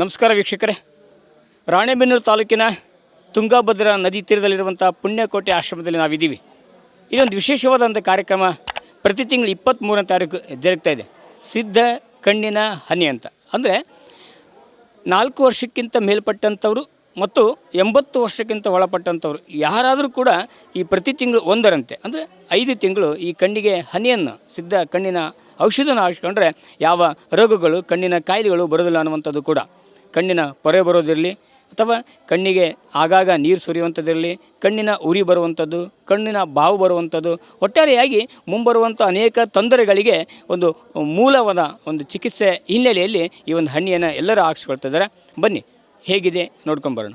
ನಮಸ್ಕಾರ ವೀಕ್ಷಕರೇ. ರಾಣೆಬೆನ್ನೂರು ತಾಲೂಕಿನ ತುಂಗಭದ್ರಾ ನದಿ ತೀರದಲ್ಲಿರುವಂಥ ಪುಣ್ಯಕೋಟೆ ಆಶ್ರಮದಲ್ಲಿ ನಾವಿದ್ದೀವಿ. ಇದೊಂದು ವಿಶೇಷವಾದಂಥ ಕಾರ್ಯಕ್ರಮ ಪ್ರತಿ ತಿಂಗಳು ಇಪ್ಪತ್ತ್ಮೂರನೇ ತಾರೀಕು ಜರುಗ್ತಾ ಇದೆ. ಸಿದ್ಧ, ಕಣ್ಣಿನ, ಹನಿ ಅಂತ. ಅಂದರೆ ನಾಲ್ಕು ವರ್ಷಕ್ಕಿಂತ ಮೇಲ್ಪಟ್ಟಂಥವರು ಮತ್ತು ಎಂಬತ್ತು ವರ್ಷಕ್ಕಿಂತ ಒಳಪಟ್ಟಂಥವ್ರು ಯಾರಾದರೂ ಕೂಡ ಈ ಪ್ರತಿ ತಿಂಗಳು ಒಂದರಂತೆ. ಅಂದರೆ ಐದು ತಿಂಗಳು ಈ ಕಣ್ಣಿಗೆ ಹನಿಯನ್ನು, ಸಿದ್ಧ ಕಣ್ಣಿನ ಔಷಧನ ಹಾಕಿಸ್ಕೊಂಡ್ರೆ ಯಾವ ರೋಗಗಳು, ಕಣ್ಣಿನ ಕಾಯಿಲೆಗಳು ಬರೋದಿಲ್ಲ ಅನ್ನುವಂಥದ್ದು ಕೂಡ. ಕಣ್ಣಿನ ಪೊರೆ ಬರೋದಿರಲಿ ಅಥವಾ ಕಣ್ಣಿಗೆ ಆಗಾಗ ನೀರು ಸುರಿಯುವಂಥದ್ದಿರಲಿ, ಕಣ್ಣಿನ ಉರಿ ಬರುವಂಥದ್ದು, ಕಣ್ಣಿನ ಬಾವು ಬರುವಂಥದ್ದು, ಒಟ್ಟಾರೆಯಾಗಿ ಮುಂಬರುವಂಥ ಅನೇಕ ತೊಂದರೆಗಳಿಗೆ ಒಂದು ಮೂಲವಾದ ಒಂದು ಚಿಕಿತ್ಸೆ ಹಿನ್ನೆಲೆಯಲ್ಲಿ ಈ ಒಂದು ಹಣ್ಣಿಯನ್ನು ಎಲ್ಲರೂ ಹಾಕ್ಸ್ಕೊಳ್ತಿದ್ದಾರೆ ಬನ್ನಿ, ಹೇಗಿದೆ ನೋಡ್ಕೊಂಬರೋಣ.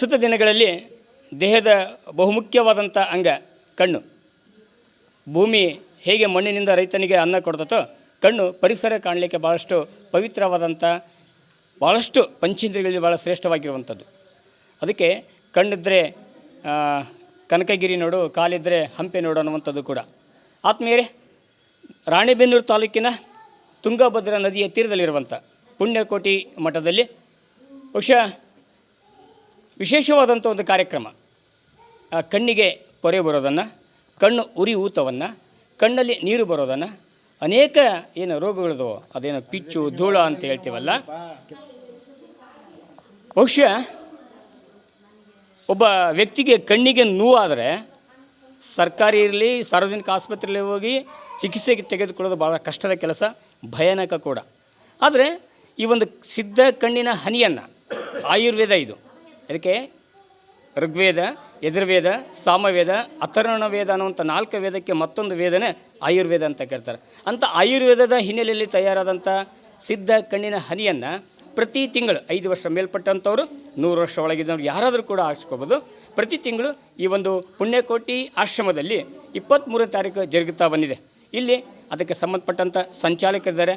ಪ್ರಸ್ತುತ ದಿನಗಳಲ್ಲಿ ದೇಹದ ಬಹುಮುಖ್ಯವಾದಂಥ ಅಂಗ ಕಣ್ಣು. ಭೂಮಿ ಹೇಗೆ ಮಣ್ಣಿನಿಂದ ರೈತನಿಗೆ ಅನ್ನ ಕೊಡ್ತತೋ ಕಣ್ಣು ಪರಿಸರ ಕಾಣಲಿಕ್ಕೆ ಭಾಳಷ್ಟು ಪವಿತ್ರವಾದಂಥ ಭಾಳಷ್ಟು ಪಂಚೇಂದ್ರಿಯಗಳಲ್ಲಿ ಭಾಳ ಶ್ರೇಷ್ಠವಾಗಿರುವಂಥದ್ದು. ಅದಕ್ಕೆ ಕಣ್ಣಿದ್ರೆ ಕನಕಗಿರಿ ನೋಡು ಕಾಲಿದ್ದರೆ ಹಂಪೆ ನೋಡು ಅನ್ನುವಂಥದ್ದು ಕೂಡ. ಆತ್ಮೀಯರೇ, ರಾಣಿಬೆನ್ನೂರು ತಾಲೂಕಿನ ತುಂಗಭದ್ರಾ ನದಿಯ ತೀರದಲ್ಲಿರುವಂಥ ಪುಣ್ಯಕೋಟಿ ಮಠದಲ್ಲಿ ಬಹುಶಃ ವಿಶೇಷವಾದಂಥ ಒಂದು ಕಾರ್ಯಕ್ರಮ. ಕಣ್ಣಿಗೆ ಪೊರೆ ಬರೋದನ್ನು, ಕಣ್ಣು ಉರಿ ಊತವನ್ನು, ಕಣ್ಣಲ್ಲಿ ನೀರು ಬರೋದನ್ನು, ಅನೇಕ ಏನು ರೋಗಗಳದು ಅದೇನು ಪಿಚ್ಚು, ಧೂಳ ಅಂತ ಹೇಳ್ತೀವಲ್ಲ, ಬಹುಶಃ ಒಬ್ಬ ವ್ಯಕ್ತಿಗೆ ಕಣ್ಣಿಗೆ ನೋವಾದರೆ ಸರ್ಕಾರಿ ಇರಲಿ, ಸಾರ್ವಜನಿಕ ಆಸ್ಪತ್ರೆಯಲ್ಲಿ ಹೋಗಿ ಚಿಕಿತ್ಸೆಗೆ ತೆಗೆದುಕೊಳ್ಳೋದು ಭಾಳ ಕಷ್ಟದ ಕೆಲಸ, ಭಯಾನಕ ಕೂಡ. ಆದರೆ ಈ ಒಂದು ಸಿದ್ಧ ಕಣ್ಣಿನ ಹನಿಯನ್ನು, ಆಯುರ್ವೇದ ಇದು. ಅದಕ್ಕೆ ಋಗ್ವೇದ, ಯಜುರ್ವೇದ, ಸಾಮವೇದ, ಅಥರ್ವಣ ವೇದ ಅನ್ನುವಂಥ ನಾಲ್ಕು ವೇದಕ್ಕೆ ಮತ್ತೊಂದು ವೇದನೆ ಆಯುರ್ವೇದ ಅಂತ ಕೇಳ್ತಾರೆ. ಅಂಥ ಆಯುರ್ವೇದದ ಹಿನ್ನೆಲೆಯಲ್ಲಿ ತಯಾರಾದಂಥ ಸಿದ್ಧ ಕಣ್ಣಿನ ಹನಿಯನ್ನು ಪ್ರತಿ ತಿಂಗಳು ಐದು ವರ್ಷ ಮೇಲ್ಪಟ್ಟಂಥವ್ರು, ನೂರು ವರ್ಷ ಒಳಗಿದ್ದವ್ರು ಯಾರಾದರೂ ಕೂಡ ಹಾಕ್ಸ್ಕೋಬೋದು ಪ್ರತಿ ತಿಂಗಳು ಈ ಒಂದು ಪುಣ್ಯಕೋಟಿ ಆಶ್ರಮದಲ್ಲಿ ಇಪ್ಪತ್ತ್ಮೂರನೇ ತಾರೀಕು ಜರುಗುತ್ತಾ ಬಂದಿದೆ. ಇಲ್ಲಿ ಅದಕ್ಕೆ ಸಂಬಂಧಪಟ್ಟಂಥ ಸಂಚಾಲಕರಿದ್ದಾರೆ.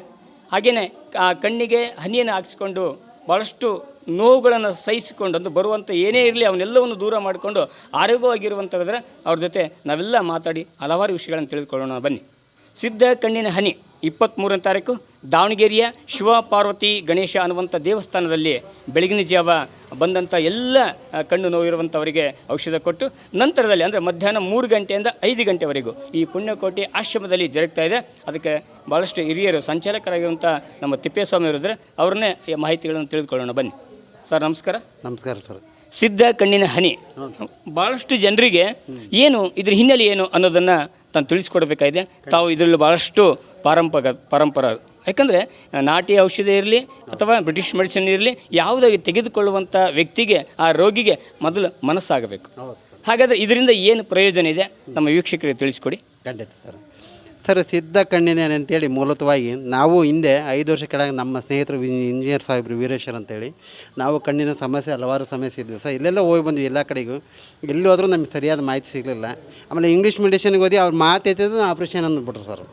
ಹಾಗೆಯೇ ಆ ಕಣ್ಣಿಗೆ ಹನಿಯನ್ನು ಹಾಕಿಸ್ಕೊಂಡು ಭಾಳಷ್ಟು ನೋವುಗಳನ್ನು ಸಹಿಸಿಕೊಂಡು ಬರುವಂಥ ಏನೇ ಇರಲಿ ಅವನ್ನೆಲ್ಲವನ್ನು ದೂರ ಮಾಡಿಕೊಂಡು ಆರೋಗ್ಯವಾಗಿರುವಂಥದ್ರೆ ಅವ್ರ ಜೊತೆ ನಾವೆಲ್ಲ ಮಾತಾಡಿ ಹಲವಾರು ವಿಷಯಗಳನ್ನು ತಿಳಿದುಕೊಳ್ಳೋಣ. ಬನ್ನಿ. ಸಿದ್ಧ ಕಣ್ಣಿನ ಹನಿ ಇಪ್ಪತ್ತ್ಮೂರನೇ ತಾರೀಕು, ದಾವಣಗೆರೆಯ ಶಿವ ಪಾರ್ವತಿ ಗಣೇಶ ಅನ್ನುವಂಥ ದೇವಸ್ಥಾನದಲ್ಲಿ ಬೆಳಗಿನ ಜಾವ ಬಂದಂಥ ಎಲ್ಲ ಕಣ್ಣು ನೋವಿರುವಂಥವರಿಗೆ ಔಷಧ ಕೊಟ್ಟು ನಂತರದಲ್ಲಿ ಅಂದರೆ ಮಧ್ಯಾಹ್ನ ಮೂರು ಗಂಟೆಯಿಂದ ಐದು ಗಂಟೆವರೆಗೂ ಈ ಪುಣ್ಯಕೋಟಿ ಆಶ್ರಮದಲ್ಲಿ ಜರುಗ್ತಾ ಇದೆ. ಅದಕ್ಕೆ ಭಾಳಷ್ಟು ಹಿರಿಯರು, ಸಂಚಾಲಕರಾಗಿರುವಂಥ ನಮ್ಮ ತಿಪ್ಪೇಸ್ವಾಮಿ ಅವರಿದ್ರೆ ಅವ್ರನ್ನೇ ಮಾಹಿತಿಗಳನ್ನು ತಿಳಿದುಕೊಳ್ಳೋಣ. ಬನ್ನಿ. ಸರ್ ನಮಸ್ಕಾರ. ನಮಸ್ಕಾರ ಸರ್. ಸಿದ್ಧ ಕಣ್ಣಿನ ಹನಿ. ಭಾಳಷ್ಟು ಜನರಿಗೆ ಏನು ಇದ್ರ ಹಿನ್ನೆಲೆ ಏನು ಅನ್ನೋದನ್ನು ತಾನು ತಿಳಿಸ್ಕೊಡ್ಬೇಕಾಗಿದೆ. ತಾವು ಇದರಲ್ಲಿ ಭಾಳಷ್ಟು ಪಾರಂಪರ ಪರಂಪರ. ಯಾಕಂದರೆ ನಾಟಿ ಔಷಧಿ ಇರಲಿ ಅಥವಾ ಬ್ರಿಟಿಷ್ ಮೆಡಿಸಿನ್ ಇರಲಿ ಯಾವುದಾಗಿ ತೆಗೆದುಕೊಳ್ಳುವಂಥ ವ್ಯಕ್ತಿಗೆ ಆ ರೋಗಿಗೆ ಮೊದಲು ಮನಸ್ಸಾಗಬೇಕು. ಹಾಗಾದರೆ ಇದರಿಂದ ಏನು ಪ್ರಯೋಜನ ಇದೆ? ನಮ್ಮ ವೀಕ್ಷಕರಿಗೆ ತಿಳಿಸ್ಕೊಡಿ. ಖಂಡಿತ ಸರ್. ಸರ್ ಸಿದ್ಧ ಕಣ್ಣಿನ ಅಂತೇಳಿ ಮೂಲತವಾಗಿ ನಾವು ಹಿಂದೆ ಐದು ವರ್ಷ ಕೆಳಗೆ ನಮ್ಮ ಸ್ನೇಹಿತರು ಇಂಜಿನಿಯರ್ ಸಾಹೇಬ್ರು ವೀರೇಶ್ವರ್ ಅಂತೇಳಿ ನಾವು ಕಣ್ಣಿನ ಸಮಸ್ಯೆ ಹಲವಾರು ಸಮಸ್ಯೆ ಇದ್ದೀವಿ ಸರ್ ಇಲ್ಲೆಲ್ಲ ಹೋಗಿ ಬಂದ್ವಿ ಎಲ್ಲ ಕಡೆಗೂ. ಎಲ್ಲಿ ಹೋದರೂ ನಮಗೆ ಸರಿಯಾದ ಮಾಹಿತಿ ಸಿಗಲಿಲ್ಲ. ಆಮೇಲೆ ಇಂಗ್ಲೀಷ್ ಮೆಡಿಷನ್ಗೆ ಓದಿ ಅವ್ರು ಮಾತು ಎತ್ತಿದ್ದು ಆಪ್ರೇಷನ್ ಅಂದ್ಬಿಟ್ರು ಸರ್.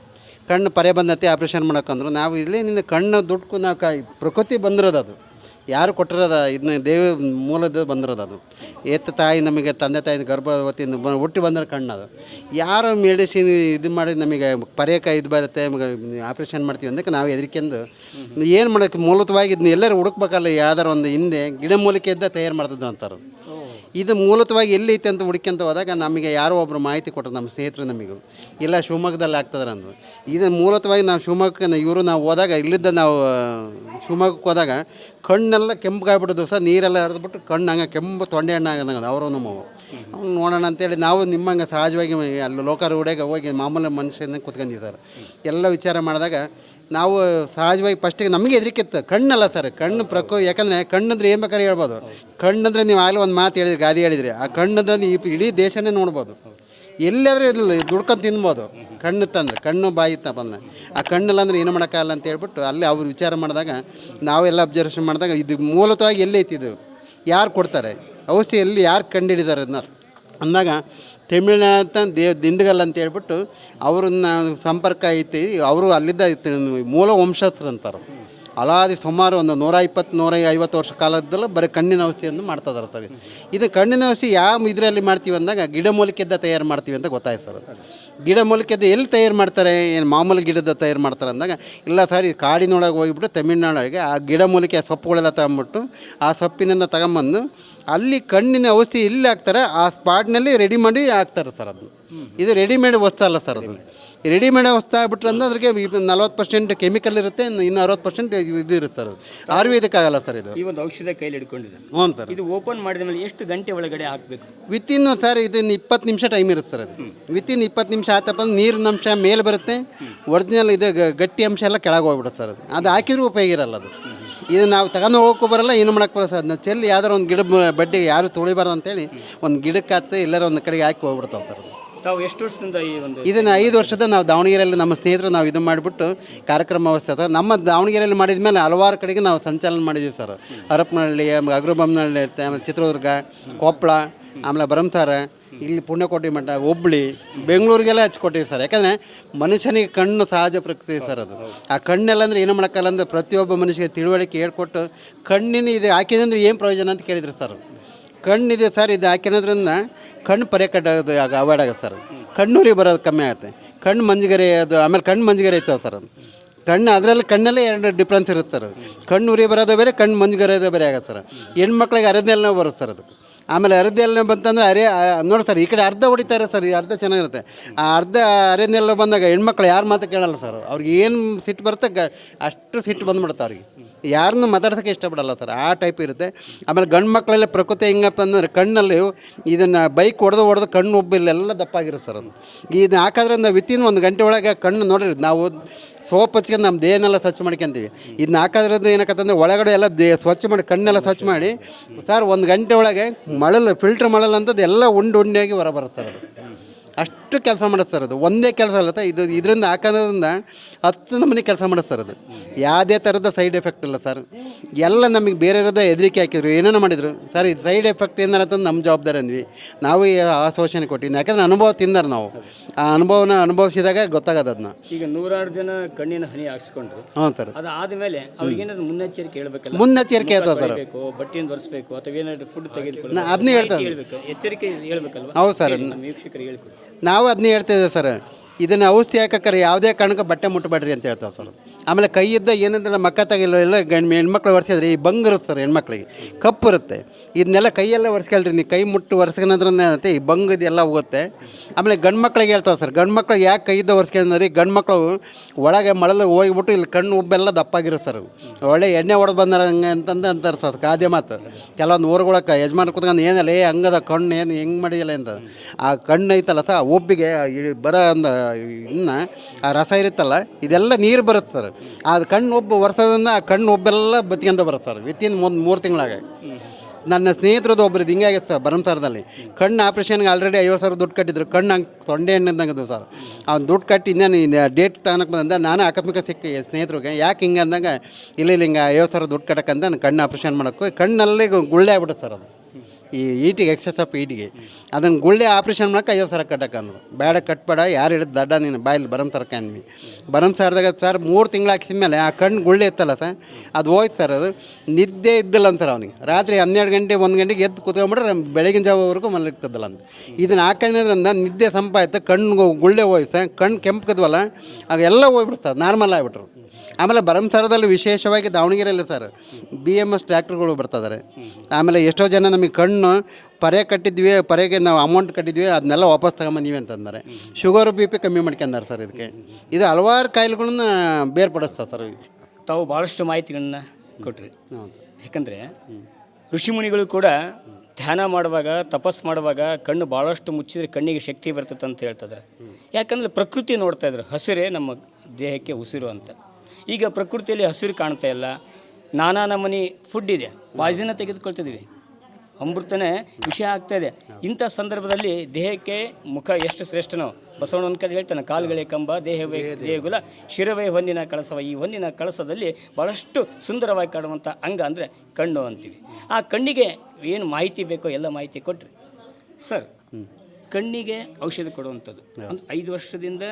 ಕಣ್ಣು ಪರೆ ಬಂದತ್ತೆ ಆಪ್ರೇಷನ್ ಮಾಡೋಕ್ಕಂದ್ರು. ನಾವು ಇಲ್ಲಿ ನಿನ್ನ ಕಣ್ಣು ದುಡ್ಡು ನಾವು ಪ್ರಕೃತಿ ಬಂದಿರೋದು ಅದು. ಯಾರು ಕೊಟ್ಟಿರೋದ? ಇದನ್ನ ದೇವಿ ಮೂಲದ ಬಂದಿರೋದು ಅದು. ಎತ್ತ ತಾಯಿ ನಮಗೆ, ತಂದೆ ತಾಯಿನ ಗರ್ಭವತಿಯಿಂದ ಬ ಹುಟ್ಟಿ ಬಂದ್ರೆ ಕಣ್ಣು ಅದು. ಯಾರು ಮೆಡಿಸಿನ್ ಇದು ಮಾಡಿ ನಮಗೆ ಪರ್ಯಕ ಇದು ಬರುತ್ತೆ, ನಮಗೆ ಆಪ್ರೇಷನ್ ಮಾಡ್ತೀವಿ ಅಂದಕ್ಕೆ ನಾವು ಹೆದರಿಕೆಂದು ಏನು ಮಾಡೋಕ್ಕೆ ಮೂಲತವಾಗಿ ಇದನ್ನ ಎಲ್ಲರೂ ಹುಡುಕ್ಬೇಕಲ್ಲ, ಯಾವ್ದಾರು ಒಂದು ಹಿಂದೆ ಗಿಡಮೂಲಿಕೆಯಿಂದ ತಯಾರು ಮಾಡ್ತಿದ್ದು ಅಂತಾರೆ. ಇದು ಮೂಲತವಾಗಿ ಎಲ್ಲಿ ಐತೆ ಅಂತ ಹುಡ್ಕ್ಯಂತ ಹೋದಾಗ ನಮಗೆ ಯಾರೋ ಒಬ್ಬರು ಮಾಹಿತಿ ಕೊಟ್ಟರು ನಮ್ಮ ಸ್ನೇಹಿತರು ನಮಗೂ. ಇಲ್ಲ, ಶಿವಮೊಗ್ಗದಲ್ಲಿ ಆಗ್ತದ್ರೆ ಅಂದರು. ಇದು ಮೂಲತವಾಗಿ ನಾವು ಶಿವಮೊಗ್ಗಕ್ಕೆ ಇವರು ನಾವು ಹೋದಾಗ, ಇಲ್ಲಿದ್ದ ನಾವು ಶಿವಮೊಗ್ಗಕ್ಕೆ ಹೋದಾಗ ಕಣ್ಣೆಲ್ಲ ಕೆಂಪಗಾಗ್ಬಿಟ್ಟಿದ್ವು ದಿವಸ ನೀರೆಲ್ಲ ಹರಿದ್ಬಿಟ್ಟು ಕಣ್ಣು ಹಂಗೆ ಕೆಂಪು ತೊಂಡೆ ಹಣ್ಣು ಆಗದಂಗೆ ಅವರು ನಮ್ಮವು ಅವ್ನು ನೋಡೋಣ ಅಂತೇಳಿ ನಾವು ನಿಮ್ಮಂಗೆ ಸಹಜವಾಗಿ ಅಲ್ಲಿ ಲೋಕ ರೋಡಿಗೆ ಹೋಗಿ ಮಾಮೂಲಿ ಮನುಷ್ಯನ ಕುತ್ಕೊಂಡಿದ್ದಾರೆ. ಎಲ್ಲ ವಿಚಾರ ಮಾಡಿದಾಗ ನಾವು ಸಹಜವಾಗಿ ಫಸ್ಟಿಗೆ ನಮಗೆ ಹೆದರಿಕೆ ಇತ್ತು ಕಣ್ಣಲ್ಲ ಸರ್, ಕಣ್ಣು ಪ್ರಕೋ, ಯಾಕಂದರೆ ಕಣ್ಣಂದ್ರೆ ಏನು ಬೇಕಾದ್ರೆ ಹೇಳ್ಬೋದು. ಕಣ್ಣಂದ್ರೆ ನೀವು ಆಗಲೇ ಒಂದು ಮಾತು ಹೇಳಿದ್ರಿ, ಗಾದಿ ಹೇಳಿದ್ರಿ. ಆ ಕಣ್ಣಂದ್ರೆ ಈ ಇಡೀ ದೇಶನೇ ನೋಡ್ಬೋದು. ಎಲ್ಲಾದರೂ ಇರಲಿಲ್ಲ ದುಡ್ಕೊಂಡು ತಿನ್ಬೋದು. ಕಣ್ಣು ತಂದ್ರೆ, ಕಣ್ಣು ಬಾಯಿ ಇತ್ತ ಬಂದ್ರೆ. ಆ ಕಣ್ಣಿಲ್ಲ ಅಂದರೆ ಏನು ಮಾಡೋಕ್ಕಾಗಲ್ಲ ಅಂತ ಹೇಳ್ಬಿಟ್ಟು ಅಲ್ಲಿ ಅವ್ರು ವಿಚಾರ ಮಾಡಿದಾಗ, ನಾವೆಲ್ಲ ಅಬ್ಸರ್ವೇಷನ್ ಮಾಡಿದಾಗ ಇದು ಮೂಲತವಾಗಿ ಎಲ್ಲೈತಿ ಇದು? ಯಾರು ಕೊಡ್ತಾರೆ? ಔಷಧಿ ಎಲ್ಲಿ ಯಾರು ಕಂಡುಹಿಡಿದಾರೆ ಅದನ್ನ ಅಂದಾಗ ತಮಿಳ್ನಾಡು ದೇ ದಿಂಡಗಲ್ ಅಂತ ಹೇಳ್ಬಿಟ್ಟು ಅವ್ರನ್ನ ಸಂಪರ್ಕ ಐತಿ. ಅವರು ಅಲ್ಲಿದ್ದ ಮೂಲ ವಂಶಸ್ಥರು ಅಂತಾರೆ. ಅಲಾದಿ ಸುಮಾರು ಒಂದು ನೂರ ಇಪ್ಪತ್ತು, ನೂರ ಐವತ್ತು ವರ್ಷ ಕಾಲದಲ್ಲ ಬರೀ ಕಣ್ಣಿನ ಔಷಧಿಯನ್ನು ಮಾಡ್ತಾ ಇದಾರೆ ಸರ್. ಇದು ಕಣ್ಣಿನ ಔಷಧಿ ಯಾವ ಇದರಲ್ಲಿ ಮಾಡ್ತೀವಿ ಅಂದಾಗ ಗಿಡಮೂಲಿಕೆಯಿಂದ ತಯಾರು ಮಾಡ್ತೀವಿ ಅಂತ ಗೊತ್ತಾಯ್ತು ಸರ್. ಗಿಡಮೂಲಿಕೆದ್ದು ಎಲ್ಲಿ ತಯಾರು ಮಾಡ್ತಾರೆ? ಏನು ಮಾಮೂಲಿ ಗಿಡದ ತಯಾರು ಮಾಡ್ತಾರೆ ಅಂದಾಗ, ಇಲ್ಲ ಸರ್, ಈ ಕಾಡಿನೊಳಗೆ ಹೋಗಿಬಿಟ್ಟು ತಮಿಳ್ನಾಡಿಗೆ ಆ ಗಿಡಮೂಲಿಕೆ ಸೊಪ್ಪುಗಳೆಲ್ಲ ತಗೊಂಬಿಟ್ಟು ಆ ಸೊಪ್ಪಿನಿಂದ ತಗೊಂಬಂದು ಅಲ್ಲಿ ಕಣ್ಣಿನ ಔಷಧಿ ಇಲ್ಲಿ ಹಾಕ್ತಾರೆ ಆ ಸ್ಪಾಟ್ನಲ್ಲಿ ರೆಡಿ ಮಾಡಿ ಹಾಕ್ತಾರೆ ಸರ್ ಅದು ಇದು ರೆಡಿಮೇಡ್ ವಸ್ತು ಅಲ್ಲ ಸರ್ ಅದು. ರೆಡಿಮೇಡ್ ವಸ್ತು ಆಗ್ಬಿಟ್ರೆ ಅಂದ್ರೆ ಅದಕ್ಕೆ ನಲ್ವತ್ತು ಪರ್ಸೆಂಟ್ ಕೆಮಿಕಲ್ ಇರುತ್ತೆ ಇನ್ನು ಅರವತ್ತು ಪರ್ಸೆಂಟ್ ಇದು ಇರುತ್ತೆ ಸರ್ ಅದು. ಆಯುರ್ವೇದಕ್ಕಾಗಲ್ಲ ಸರ್ ಇದು. ಈ ಒಂದು ಔಷಧ ಕೈಲಿ ಹಿಡ್ಕೊಂಡಿದೆ ಹ್ಞೂ ಸರ್. ಇದು ಓಪನ್ ಮಾಡಿದ ಮೇಲೆ ಎಷ್ಟು ಗಂಟೆ ಒಳಗಡೆ ಹಾಕಬೇಕು? ವಿತಿನ್ ಸರ್ ಇದನ್ನು ಇಪ್ಪತ್ತು ನಿಮಿಷ ಟೈಮ್ ಇರುತ್ತೆ ಸರ್ ಅದು. ವಿತಿನ್ ಇಪ್ಪತ್ತು ನಿಮಿಷ ಆತಪ್ಪ ಅಂದ್ರೆ ನೀರಿನ ಅಂಶ ಮೇಲೆ ಬರುತ್ತೆ ಒರಿಜಿನಲ್ ಇದು ಗಟ್ಟಿ ಅಂಶ ಎಲ್ಲ ಕೆಳಗೆ ಹೋಗ್ಬಿಡುತ್ತೆ ಸರ್ ಅದು. ಅದು ಹಾಕಿದ್ರೂ ಉಪಯೋಗ ಇರಲ್ಲ ಅದು. ಇದು ನಾವು ತಗೊಂಡು ಹೋಗೋಕ್ಕೂ ಬರಲ್ಲ ಏನು ಮಾಡಕ್ಕೆ ಬರಲ್ಲ ಸರ್. ಅದನ್ನ ಚೆಲ್ಲಿ ಯಾವ್ದಾರು ಒಂದು ಗಿಡ ಬಡ್ಡಿ ಯಾರು ತುಳಿಬಾರ್ದು ಅಂತೇಳಿ ಒಂದು ಗಿಡಕ್ಕೆ ಹತ್ತು ಎಲ್ಲರೂ ಒಂದು ಕಡೆಗೆ ಹಾಕಿ ಹೋಗ್ಬಿಡ್ತಾವೆ ಸರ್. ತಾವು ಎಷ್ಟು ವರ್ಷದಿಂದ ಈ ಒಂದು ಇದನ್ನು ಐದು ವರ್ಷದ ನಾವು ದಾವಣಗೆರೆಯಲ್ಲಿ ನಮ್ಮ ಸ್ನೇಹಿತರು ನಾವು ಇದು ಮಾಡಿಬಿಟ್ಟು ಕಾರ್ಯಕ್ರಮ ವ್ಯವಸ್ಥೆ ನಮ್ಮ ದಾವಣಗೆರೆಯಲ್ಲಿ ಮಾಡಿದ ಮೇಲೆ ಹಲವಾರು ಕಡೆಗೆ ನಾವು ಸಂಚಾಲನ ಮಾಡಿದ್ದೀವಿ ಸರ್. ಹರಪನಹಳ್ಳಿ ಅಗ್ರಬೊಮ್ಮನಹಳ್ಳಿ ಚಿತ್ರದುರ್ಗ ಕೊಪ್ಪಳ ಆಮೇಲೆ ಭರಮಸಾರ ಇಲ್ಲಿ ಪುಣ್ಯಕೋಟಿ ಮಠ, ಹುಬ್ಳಿ, ಬೆಂಗಳೂರಿಗೆಲ್ಲ ಹಚ್ಕೊಟ್ಟಿವಿ ಸರ್. ಯಾಕಂದರೆ ಮನುಷ್ಯನಿಗೆ ಕಣ್ಣು ಸಹಜ ಪ್ರಕೃತಿ ಸರ್ ಅದು. ಆ ಕಣ್ಣೆಲ್ಲ ಅಂದ್ರೆ ಏನು ಮಾಡೋಕ್ಕಲ್ಲ ಅಂದರೆ ಪ್ರತಿಯೊಬ್ಬ ಮನುಷ್ಯಗೆ ತಿಳುವಳಿಕೆ ಹೇಳ್ಕೊಟ್ಟು ಕಣ್ಣಿನ ಇದು ಹಾಕಿದಂದ್ರೆ ಏನು ಪ್ರಯೋಜನ ಅಂತ ಕೇಳಿದ್ರು ಸರ್? ಕಣ್ಣಿದೆ ಸರ್, ಇದು ಹಾಕಿರೋದ್ರಿಂದ ಕಣ್ಣು ಪರೆ ಕಟ್ಟೋದು ಆಗ ಅವಾಯ್ಡ್ ಆಗುತ್ತೆ ಸರ್. ಕಣ್ಣೂರಿಗೆ ಬರೋದು ಕಮ್ಮಿ ಆಗುತ್ತೆ. ಕಣ್ಣು ಮಂಜುಗರಿ, ಅದು ಆಮೇಲೆ ಕಣ್ಣು ಮಂಜುಗರಿ ಐತವೆ ಸರ್ ಅದು. ಕಣ್ಣು, ಅದರಲ್ಲಿ ಕಣ್ಣಲ್ಲೇ ಎರಡು ಡಿಫ್ರೆನ್ಸ್ ಇರುತ್ತೆ ಸರ್. ಕಣ್ಣು ಉರಿ ಬರೋದು ಬೇರೆ, ಕಣ್ಣು ಮಂಜುಗರೋದು ಬೇರೆ ಆಗುತ್ತೆ ಸರ್. ಹೆಣ್ಮಕ್ಳಿಗೆ ಅರದ್ನೆಲ್ಲ ನೋವು ಬರುತ್ತೆ ಸರ್ ಅದು. ಆಮೇಲೆ ಅರದ್ನೆಲ್ಲ ಬಂತಂದ್ರೆ ಅರೆ ನೋಡಿ ಸರ್, ಈ ಕಡೆ ಅರ್ಧ ಹೊಡಿತಾರೆ ಸರ್, ಈ ಅರ್ಧ ಚೆನ್ನಾಗಿರುತ್ತೆ. ಆ ಅರ್ಧ ಅರೆನೆಲ್ಲ ಬಂದಾಗ ಹೆಣ್ಮಕ್ಳು ಯಾರು ಮಾತು ಕೇಳಲ್ಲ ಸರ್? ಅವ್ರಿಗೆ ಏನು ಸಿಟ್ಟು ಬರುತ್ತೆ ಅಷ್ಟು ಸಿಟ್ಟು ಬಂದ್ಬಿಡುತ್ತೆ ಅವ್ರಿಗೆ. ಯಾರನ್ನೂ ಮಾತಾಡ್ಸೋಕ್ಕೆ ಇಷ್ಟಪಡಲ್ಲ ಸರ್. ಆ ಟೈಪ್ ಇರುತ್ತೆ. ಆಮೇಲೆ ಗಂಡು ಮಕ್ಕಳೆಲ್ಲ ಪ್ರಕೃತಿ ಹೆಂಗಪ್ಪ ಅಂದರೆ ಕಣ್ಣಲ್ಲಿ ಇದನ್ನು ಬೈಕ್ ಹೊಡೆದು ಹೊಡೆದು ಕಣ್ಣು ಉಬ್ಬಿಲ್ಲೆಲ್ಲ ದಪ್ಪಾಗಿರುತ್ತೆ ಸರ್ ಅದು. ಇದನ್ನ ಹಾಕೋದ್ರಿಂದ ವಿತಿನ್ ಒಂದು ಗಂಟೆ ಒಳಗೆ ಕಣ್ಣು ನೋಡಿರಿ. ನಾವು ಸೋಪ್ ಹಚ್ಕೊಂಡು ನಮ್ಮ ದೇಹನೆಲ್ಲ ಸ್ವಚ್ಛ ಮಾಡ್ಕೊಂತೀವಿ. ಇದನ್ನ ಹಾಕೋದ್ರಿಂದ ಏನಕ್ಕಂತಂದ್ರೆ ಒಳಗಡೆ ಎಲ್ಲ ದೇ ಸ್ವಚ್ಛ ಮಾಡಿ, ಕಣ್ಣೆಲ್ಲ ಸ್ವಚ್ಛ ಮಾಡಿ ಸರ್ ಒಂದು ಗಂಟೆ ಒಳಗೆ ಮಳಲು ಫಿಲ್ಟ್ರ್ ಮಳಲ್ ಅಂತದ್ದು ಎಲ್ಲ ಉಂಡು ಉಂಡಿಯಾಗಿ ಹೊರಬರುತ್ತೆ ಸರ್ ಅದು. ಅಷ್ಟು ಕೆಲಸ ಮಾಡುತ್ತೆ ಸರ್ ಅದು. ಒಂದೇ ಕೆಲಸ ಅಲ್ಲ ಇದು ಇದರಿಂದ ಹಾಕೋದ್ರಿಂದ ಹತ್ತು ನಮೂನಿ ಕೆಲಸ ಮಾಡುತ್ತೆ ಸರ್ ಅದು. ಯಾವುದೇ ಥರದ ಸೈಡ್ ಎಫೆಕ್ಟ್ ಇಲ್ಲ ಸರ್. ಎಲ್ಲ ನಮಗೆ ಬೇರೆ ಇರೋದೇ ಹೆದರಿಕೆ ಹಾಕಿದ್ರು. ಏನೇನೋ ಮಾಡಿದರು. ಸರ್ ಇದು ಸೈಡ್ ಎಫೆಕ್ಟ್ ಏನಾರಂತಂದು ನಮ್ಮ ಜವಾಬ್ದಾರಿ ಅಂದ್ವಿ. ನಾವು ಈ ಆಶ್ವಾಸನೆ ಕೊಟ್ಟಿದ್ದು ಯಾಕಂದ್ರೆ ಅನುಭವ ತಿಂದಾರ ನಾವು. ಆ ಅನುಭವನ ಅನುಭವಿಸಿದಾಗ ಗೊತ್ತಾಗೋದು ಅದನ್ನ ಈಗ ನೂರಾರು ಜನ ಕಣ್ಣಿನ ಹನಿ ಹಾಕ್ಸ್ಕೊಂಡ್ರು. ಹಾಂ ಸರ್. ಅದಾದ್ಮೇಲೆ ಅವ್ರಿಗೆ ಏನಾದ್ರು ಮುನ್ನೆಚ್ಚರಿಕೆ ಹೇಳ್ಬೇಕಲ್ಲ? ಮುನ್ನೆಚ್ಚರಿಕೆ ಇರ್ತದೆ ಸರ್. ಬೇಕು ಬಟ್ಟೆಯನ್ನು ಒರೆಸ್ಬೇಕು ಅಥವಾ ಏನಾದ್ರು ಫುಡ್ ತೆಗೆದುಕೊಳ್ಳಿ ಅದನ್ನೇ ಹೇಳ್ತಾರೆ ಎಚ್ಚರಿಕೆ ಹೇಳ್ಬೇಕಲ್ವಾ? ಹೌದು ಸರ್. ವೀಕ್ಷಕರಿಗೆ ಹೇಳ್ಕೊಡಿ. ನಾವು ಅದನ್ನೇ ಹೇಳ್ತಿದ್ದೇವೆ ಸರ್. ಇದನ್ನು ಔಷಧಿ ಹಾಕಕ್ಕಾರೆ ಯಾವುದೇ ಕಾರಣಕ್ಕೆ ಬಟ್ಟೆ ಮುಟ್ಟಬೇಡ್ರಿ ಅಂತ ಹೇಳ್ತಾರೆ ಸರ್. ಆಮೇಲೆ ಕೈ ಇದ್ದ ಏನಂದ್ರೆ ಮಕ್ಕ ತಗಿಲ್ಲ ಎಲ್ಲ ಗಂಡು ಹೆಣ್ಮಕ್ಳು ಒರೆಸಿದ್ರೆ ಈ ಬಂಗ್ ಇರುತ್ತೆ ಸರ್ ಹೆಣ್ಮಕ್ಳಿಗೆ. ಕಪ್ಪು ಇರುತ್ತೆ. ಇದನ್ನೆಲ್ಲ ಕೈಯೆಲ್ಲ ಒರೆಸ್ಕೊಳ್ರಿ ನೀವು ಕೈ ಮುಟ್ಟು ಒರೆಸ್ಕೊಂಡ್ರೆ ಈ ಬಂಗ್ ಇದೆಲ್ಲ ಹೋಗುತ್ತೆ. ಆಮೇಲೆ ಗಂಡು ಮಕ್ಳಿಗೆ ಹೇಳ್ತಾವೆ ಸರ್, ಗಂಡು ಮಕ್ಳಿಗೆ ಯಾಕೆ ಇದ್ದ ಒರೆಸ್ಕೊಂಡ್ರಿ ಗಂಡು ಮಕ್ಕಳು ಒಳಗೆ ಮಳಲು ಹೋಗಿಬಿಟ್ಟು ಇಲ್ಲಿ ಕಣ್ಣು ಉಬ್ಬೆಲ್ಲ ದಪ್ಪಾಗಿರುತ್ತೆ ಸರ್. ಒಳ್ಳೆ ಎಣ್ಣೆ ಹೊಡೆದು ಬಂದ್ರೆ ಹಂಗೆ ಅಂತಂದು ಅಂತಾರೆ ಸರ್ ಗಾದೆ ಮಾತು. ಕೆಲವೊಂದು ಊರುಗಳಕ್ಕೆ ಯಜಮಾನ ಕುತ್ಕೊಂಡು ಏನಲ್ಲ, ಏ ಹಂಗದ ಕಣ್ಣು, ಏನು ಹೆಂಗೆ ಮಾಡಿಲ್ಲ ಅಂತ. ಆ ಕಣ್ಣು ಐತಲ್ಲ ಸರ್ ಈ ಬರೋ ಒಂದು ಇನ್ನು ಆ ರಸ ಇರುತ್ತಲ್ಲ, ಇದೆಲ್ಲ ನೀರು ಬರುತ್ತೆ ಸರ್. ಅದು ಕಣ್ಣು ಒಬ್ಬ ವರ್ಷದಿಂದ ಆ ಕಣ್ಣು ಒಬ್ಬೆಲ್ಲ ಬತ್ಕೊಂಡ ಬರುತ್ತೆ ಸರ್ ವಿತಿನ್ ಒಂದು ಮೂರು ತಿಂಗಳಾಗ. ನನ್ನ ಸ್ನೇಹಿತರದ್ದು ಒಬ್ರದ್ದು ಹಿಂಗೆ ಆಗಿತ್ತು ಸರ್ ಬರಂಸಾರದಲ್ಲಿ ಕಣ್ಣು ಆಪ್ರೇಷನ್ಗೆ ಆಲ್ರೆಡಿ ಐವತ್ತು ಸಾವಿರ ದುಡ್ಡು ಕಟ್ಟಿದ್ರು, ಕಣ್ಣು ಹಂಗೆ ತೊಂಡೆ ಹಣ್ಣಿದ್ದಂಗೆ ಸರ್. ಅವ್ನು ದುಡ್ಡು ಕಟ್ಟಿ ಇನ್ನೇನು ಡೇಟ್ ತಗೊಳಕ್ಕೆ ಬಂದ, ನಾನು ಆಕಸ್ಮಿಕ ಸಿಕ್ಕಿ ಸ್ನೇಹಿತರಿಗೆ, ಯಾಕೆ ಹಿಂಗೆ ಅಂದಾಗ, ಇಲ್ಲ ಇಲ್ಲ, ಹಿಂಗೆ ಐವತ್ತು ಸಾವಿರ ದುಡ್ಡು ಕಟ್ಟಕ್ಕಂತ ನಾನು ಕಣ್ಣು ಆಪ್ರೇಷನ್ ಮಾಡೋಕ್ಕೆ ಕಣ್ಣಲ್ಲಿ ಗುಳ್ಳೆ ಆಗ್ಬಿಡುತ್ತೆ ಸರ್ ಅದು. ಈ ಈಟಿಗೆ ಎಕ್ಸಸ್ ಆಫ್ ಈಟಿಗೆ. ಅದನ್ನು ಗುಳ್ಳೆ ಆಪ್ರೇಷನ್ ಮಾಡಕ್ಕೆ ಐವತ್ತು ಸಾವಿರ ಕಟ್ಟಕ್ಕೆ ಬೇಡ, ಕಟ್ಬೇಡ, ಯಾರು ಹಿಡಿದು ದಡ್ಡ ನೀನು? ಬಾಯಲ್ಲಿ ಬರಮ್ ತರಕ ಅಂದ್ವಿ ಬರಮ್ ಸಾರ್ದಾಗ ಸರ್ ಮೂರು ತಿಂಗಳು ಹಾಕಿದ ಮೇಲೆ ಆ ಕಣ್ಣು ಗುಳ್ಳೆ ಇತ್ತಲ್ಲ ಸರ್? ಅದು ಹೋಯ್ತು ಸರ್ ಅದು. ನಿದ್ದೆ ಇದ್ದಿಲ್ಲ ಅಂತಾರೆ ಅವನಿಗೆ. ರಾತ್ರಿ ಹನ್ನೆರಡು ಗಂಟೆ, ಒಂದು ಗಂಟೆಗೆ ಎದ್ದು ಕೂತ್ಕೊಂಡ್ಬಿಟ್ರೆ ಬೆಳಗಿನ ಜಾವವರೆಗೂ ಮಲಗ್ತದಲ್ಲ ಅಂತ. ಇದನ್ನು ಹಾಕೋದ್ರಿಂದ ನಿದ್ದೆ ಸಂಪಾಯ್ತು, ಕಣ್ಣು ಗುಳ್ಳೆ ಹೋಯ್ತು ಸರ್. ಕಣ್ಣು ಕೆಂಪಕದ್ವಲ್ಲ ಆಗ ಎಲ್ಲ ಹೋಗ್ಬಿಡ್ತು ಸರ್. ನಾರ್ಮಲ್ ಆಗಿಬಿಟ್ರು. ಆಮೇಲೆ ಬರಂಸರದಲ್ಲಿ ವಿಶೇಷವಾಗಿ ದಾವಣಗೆರೆಯಲ್ಲಿ ಸರ್, ಬಿ ಎಂ ಎಸ್ ಟ್ರ್ಯಾಕ್ಟರ್ಗಳು ಬರ್ತಿದ್ದಾರೆ ಆಮೇಲೆ ಎಷ್ಟೋ ಜನ ನಮಗೆ ಕಣ್ಣು ಪರೆ ಕಟ್ಟಿದ್ವಿ ಪರೆಗೆ ನಾವು ಅಮೌಂಟ್ ಕಟ್ಟಿದ್ವಿ ಅದನ್ನೆಲ್ಲ ವಾಪಸ್ ತಗೊಂಬಂದೀವಿ ಅಂತಂದರೆ ಶುಗರ್ ಬಿ ಪಿ ಕಮ್ಮಿ ಮಾಡ್ಕೊಂಡಾರೆ ಸರ್ ಇದಕ್ಕೆ. ಇದು ಹಲವಾರು ಕಾಯಿಲೆಗಳನ್ನ ಬೇರ್ಪಡಿಸ್ತಾರೆ ಸರ್ ತಾವು ಭಾಳಷ್ಟು ಮಾಹಿತಿಗಳನ್ನ ಕೊಟ್ರಿ. ಯಾಕಂದರೆ ಋಷಿಮುನಿಗಳು ಕೂಡ ಧ್ಯಾನ ಮಾಡುವಾಗ ತಪಸ್ ಮಾಡುವಾಗ ಕಣ್ಣು ಭಾಳಷ್ಟು ಮುಚ್ಚಿದ್ರೆ ಕಣ್ಣಿಗೆ ಶಕ್ತಿ ಬರ್ತದೆ ಅಂತ ಹೇಳ್ತದೆ ಯಾಕಂದರೆ ಪ್ರಕೃತಿ ನೋಡ್ತಾ ಇದ್ರು ಹಸಿರೇ ನಮ್ಮ ದೇಹಕ್ಕೆ ಉಸಿರು ಅಂತ. ಈಗ ಪ್ರಕೃತಿಯಲ್ಲಿ ಹಸಿರು ಕಾಣ್ತಾ ಇಲ್ಲ ನಾನಾ ನಮೂನಿ ಫುಡ್ ಇದೆ ಪಾಯ್ಸನ್ನ ತೆಗೆದುಕೊಳ್ತಿದ್ದೀವಿ ಅಮೃತನೇ ವಿಷಯ ಆಗ್ತಾ ಇದೆ. ಇಂಥ ಸಂದರ್ಭದಲ್ಲಿ ದೇಹಕ್ಕೆ ಮುಖ ಎಷ್ಟು ಶ್ರೇಷ್ಠನೋ ಬಸವಣ್ಣನ ಕಡೆ ಹೇಳ್ತಾನೆ ಕಾಲುಗಳೇ ಕಂಬ ದೇಹವೇ ದೇಗುಲ ಶಿರವೇ ಹೊನ್ನಿನ ಕಳಸವ. ಈ ಹೊನ್ನಿನ ಕಳಸದಲ್ಲಿ ಭಾಳಷ್ಟು ಸುಂದರವಾಗಿ ಕಾಣುವಂಥ ಅಂಗ ಅಂದರೆ ಕಣ್ಣು ಅಂತೀವಿ. ಆ ಕಣ್ಣಿಗೆ ಏನು ಮಾಹಿತಿ ಬೇಕೋ ಎಲ್ಲ ಮಾಹಿತಿ ಕೊಟ್ಟರೆ ಸರ್ ಕಣ್ಣಿಗೆ ಔಷಧ ಕೊಡುವಂಥದ್ದು. ಒಂದು ಐದು ವರ್ಷದಿಂದ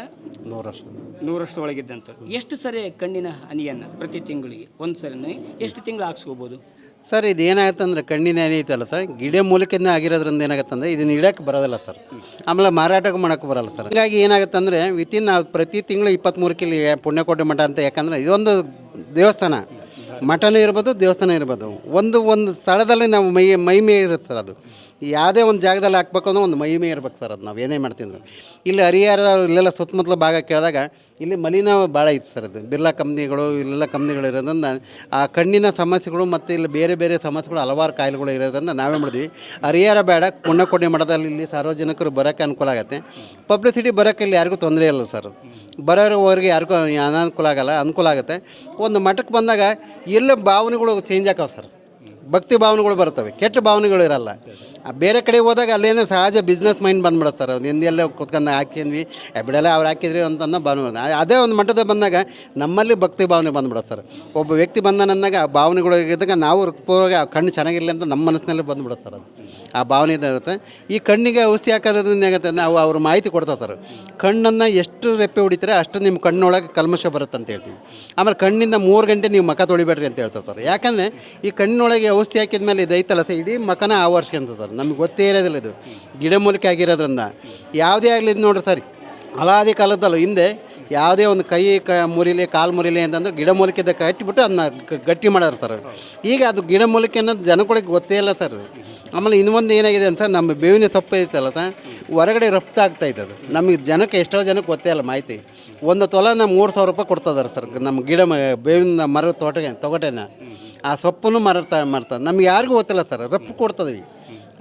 ನೂರು ವರ್ಷ. ನೂರು ವರ್ಷ ಒಳಗಿದ್ದಂಥದ್ದು. ಎಷ್ಟು ಸರಿ ಕಣ್ಣಿನ ಹನಿಯನ್ನು ಪ್ರತಿ ತಿಂಗಳಿಗೆ ಒಂದು ಸರಿ ಎಷ್ಟು ತಿಂಗಳು ಹಾಕ್ಸ್ಕೋಬೋದು? ಸರ್, ಇದು ಏನಾಗುತ್ತೆ ಅಂದರೆ ಕಣ್ಣಿನ ಏನೈತಲ್ಲ ಸರ್, ಗಿಡ ಮೂಲಕಿಂದ ಆಗಿರೋದ್ರಿಂದ ಏನಾಗುತ್ತೆ ಅಂದರೆ ಇದನ್ನ ಇಡಕ್ಕೆ ಬರೋದಿಲ್ಲ ಸರ್. ಆಮೇಲೆ ಮಾರಾಟಕ್ಕೆ ಮಾಡೋಕ್ಕೆ ಬರಲ್ಲ ಸರ್. ಹಾಗಾಗಿ ಏನಾಗುತ್ತೆ ಅಂದರೆ ವಿತಿನ್ ನಾವು ಪ್ರತಿ ತಿಂಗಳು ಇಪ್ಪತ್ತ್ಮೂರು ಕಿಲಿ ಪುಣ್ಯಕೋಟೆ ಮಠ ಅಂತ ಯಾಕಂದರೆ ಇದೊಂದು ದೇವಸ್ಥಾನ. ಮಠನೂ ಇರ್ಬೋದು ದೇವಸ್ಥಾನ ಇರ್ಬೋದು. ಒಂದು ಒಂದು ಸ್ಥಳದಲ್ಲಿ ನಾವು ಮೈ ಮೈ ಮೇ ಇರುತ್ತೆ ಸರ್ ಅದು. ಯಾವುದೇ ಒಂದು ಜಾಗದಲ್ಲಿ ಹಾಕ್ಬೇಕು ಅನ್ನೋ ಒಂದು ಮಹಿಮೆ ಇರ್ಬೇಕು ಸರ್ ಅದು ನಾವು ಏನೇ ಮಾಡ್ತಿದ್ರು. ಇಲ್ಲಿ ಹರಿಹರ ಇಲ್ಲೆಲ್ಲ ಸುತ್ತಮುತ್ತಲ ಭಾಗ ಕೇಳಿದಾಗ ಇಲ್ಲಿ ಮಲಿನ ಭಾಳ ಇತ್ತು ಸರ್ ಅದು. ಬಿರ್ಲಾ ಕಂಪ್ನಿಗಳು, ಇಲ್ಲೆಲ್ಲ ಕಂಪ್ನಿಗಳು ಇರೋದ್ರಿಂದ ಆ ಕಣ್ಣಿನ ಸಮಸ್ಯೆಗಳು ಮತ್ತು ಇಲ್ಲಿ ಬೇರೆ ಬೇರೆ ಸಮಸ್ಯೆಗಳು ಹಲವಾರು ಕಾಯಿಲೆಗಳು ಇರೋದ್ರಿಂದ ನಾವೇ ಮಾಡಿದ್ವಿ ಹರಿಹರ ಬೇಡ ಪುಣ್ಯಕೋಟೆ ಮಠದಲ್ಲಿ ಇಲ್ಲಿ ಸಾರ್ವಜನಿಕರು ಬರೋಕ್ಕೆ ಅನುಕೂಲ ಆಗುತ್ತೆ. ಪಬ್ಲಿಸಿಟಿ ಬರೋಕ್ಕೆ ಇಲ್ಲಿ ಯಾರಿಗೂ ತೊಂದರೆ ಇಲ್ಲ ಸರ್. ಬರೋರಿಗೆ ಯಾರಿಗೂ ಅನಾನುಕೂಲ ಆಗಲ್ಲ, ಅನುಕೂಲ ಆಗುತ್ತೆ. ಒಂದು ಮಠಕ್ಕೆ ಬಂದಾಗ ಎಲ್ಲ ಭಾವನೆಗಳು ಚೇಂಜ್ ಆಗ್ತಾವೆ ಸರ್. ಭಕ್ತಿ ಭಾವನೆಗಳು ಬರ್ತವೆ ಕೆಟ್ಟ ಭಾವನೆಗಳು ಇರಲ್ಲ. ಬೇರೆ ಕಡೆ ಹೋದಾಗ ಅಲ್ಲೇನೇ ಸಹಜ ಬಿಸ್ನೆಸ್ ಮೈಂಡ್ ಬಂದ್ಬಿಡುತ್ತೆ ಸರ್. ಒಂದು ಹಿಂದೆಲ್ಲ ಕುತ್ಕೊಂಡು ಹಾಕಿದ್ವಿ ಬಿಡಲ್ಲ, ಅವ್ರು ಹಾಕಿದ್ರಿ ಅಂತಂದ ಭಾವನೆ ಅದೇ ಒಂದು ಮಟ್ಟದ ಬಂದಾಗ ನಮ್ಮಲ್ಲಿ ಭಕ್ತಿ ಭಾವನೆ ಬಂದ್ಬಿಡುತ್ತೆ ಸರ್. ಒಬ್ಬ ವ್ಯಕ್ತಿ ಬಂದನಂದಾಗ ಆ ಭಾವನೆಗಳು ಇದ್ದಾಗ ನಾವು ಆ ಕಣ್ಣು ಚೆನ್ನಾಗಿರಲಿ ಅಂತ ನಮ್ಮ ಮನಸ್ಸಿನಲ್ಲಿ ಬಂದ್ಬಿಡುತ್ತೆ ಸರ್ ಅದು. ಆ ಭಾವನೆ ಇರುತ್ತೆ. ಈ ಕಣ್ಣಿಗೆ ಔಷಧಿ ಹಾಕೋದ್ರಿಂದ ಏನಾಗುತ್ತೆ ನಾವು ಅವ್ರು ಮಾಹಿತಿ ಕೊಡ್ತಾರೆ ಸರ್. ಕಣ್ಣನ್ನು ಎಷ್ಟು ರೆಪ್ಪೆ ಹೊಡಿತಾರೆ ಅಷ್ಟು ನಿಮ್ಮ ಕಣ್ಣೊಳಗೆ ಕಲ್ಮಶ ಬರುತ್ತೆ ಅಂತ ಹೇಳ್ತೀವಿ. ಆಮೇಲೆ ಕಣ್ಣಿಂದ ಮೂರು ಗಂಟೆ ನೀವು ಮಖ ತೊಳಿಬೇಡ್ರಿ ಅಂತ ಹೇಳ್ತಾರೆ ಸರ್. ಯಾಕಂದರೆ ಈ ಕಣ್ಣಿನೊಳಗೆ ಔಷಧಿ ಹಾಕಿದ ಮೇಲೆ ಇದು ಸರ್, ಇಡೀ ಮಕನ ಆವರಿಸ್ಕೊಂತ ಸರ್ ನಮಗೆ ಗೊತ್ತೇ ಇರೋದಿಲ್ಲ ಇದು. ಗಿಡಮೂಲಿಕೆ ಆಗಿರೋದ್ರಿಂದ. ಯಾವುದೇ ಆಗಲಿ ಇದು ನೋಡ್ರಿ ಸರ್ ಹಲಾದಿ ಕಾಲದಲ್ಲ ಹಿಂದೆ ಯಾವುದೇ ಒಂದು ಕೈ ಕ ಮುರಿಲಿ, ಕಾಲು ಮುರಿಲಿ ಅಂತಂದ್ರೆ ಗಿಡಮೂಲಿಕೆದ ಕಟ್ಟಿಬಿಟ್ಟು ಅದನ್ನ ಗಟ್ಟಿ ಮಾಡೋರು ಸರ್. ಈಗ ಅದು ಗಿಡಮೂಲಿಕೆ ಅನ್ನೋದು ಜನಗಳಿಗೆ ಗೊತ್ತೇ ಇಲ್ಲ ಸರ್. ಆಮೇಲೆ ಇನ್ನೊಂದು ಏನಾಗಿದೆ ಅಂತ ನಮ್ಮ ಬೇವಿನ ಸೊಪ್ಪು ಐತಲ್ಲ ಸರ್, ಹೊರಗಡೆ ರಫ್ತು ಆಗ್ತಾ ಇದೆ ಅದು ನಮಗೆ ಜನಕ್ಕೆ ಎಷ್ಟೋ ಜನಕ್ಕೆ ಗೊತ್ತೇ ಇಲ್ಲ ಮಾಹಿತಿ. ಒಂದು ತೊಲ ನಮ್ಮ ಮೂರು ಸಾವಿರ ರೂಪಾಯಿ ಕೊಡ್ತಾ ಸರ್, ನಮ್ಮ ಗಿಡ ಬೇವಿನ ಮರದ ತೋಟಗೆ ತೊಗಟೆನ. ಆ ಸೊಪ್ಪನ್ನು ಮರತಾ ಮಾರ್ತಾರೆ ನಮ್ಗೆ ಯಾರಿಗೂ ಗೊತ್ತಿಲ್ಲ ಸರ್ ರಫ್ ಕೊಡ್ತದ್ವಿ.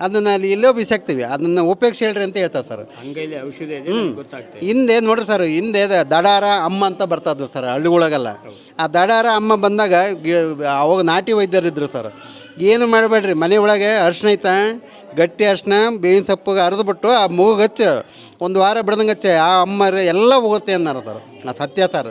ಅದನ್ನು ಅಲ್ಲಿ ಎಲ್ಲೋ ಬಿಸಾಕ್ತೀವಿ ಅದನ್ನು ಉಪಯೋಗಿಸಿ ಹೇಳ್ರಿ ಅಂತ ಹೇಳ್ತಾರೆ ಸರ್. ಹಂಗೈಲಿ ಔಷಧಿ ಇದೆ ಗೊತ್ತಾಗ್ತದೆ. ಹಿಂದೆ ನೋಡ್ರಿ ಸರ್ ಹಿಂದೆ ದ- ದಡಾರ ಅಮ್ಮ ಅಂತ ಬರ್ತದ್ರು ಸರ್ ಹಳ್ಳಿಗಳಿಗೆಲ್ಲ ಆ ದಡಾರ ಅಮ್ಮ ಬಂದಾಗ ಗಿ- ಅವಾಗ ನಾಟಿ ವೈದ್ಯರು ಇದ್ದರು ಸರ್. ಏನು ಮಾಡಬೇಡ್ರಿ ಮನೆ ಒಳಗೆ ಅರ್ಶಿನ ಐತಾ ಗಟ್ಟಿ ಅರ್ಶಿನ ಬೇವಿನ ಸೊಪ್ಪಿಗೆ ಅರಿದ್ಬಿಟ್ಟು ಆ ಮೂಗು ಹಚ್ಚು ಒಂದು ವಾರ ಬಿಡ್ದಂಗೆ ಹಚ್ಚ ಆ ಅಮ್ಮ ಎಲ್ಲ ಹೋಗುತ್ತೆ ಅನ್ನಾರ ಸರ್ ಆ ಸತ್ಯ ಸರ್.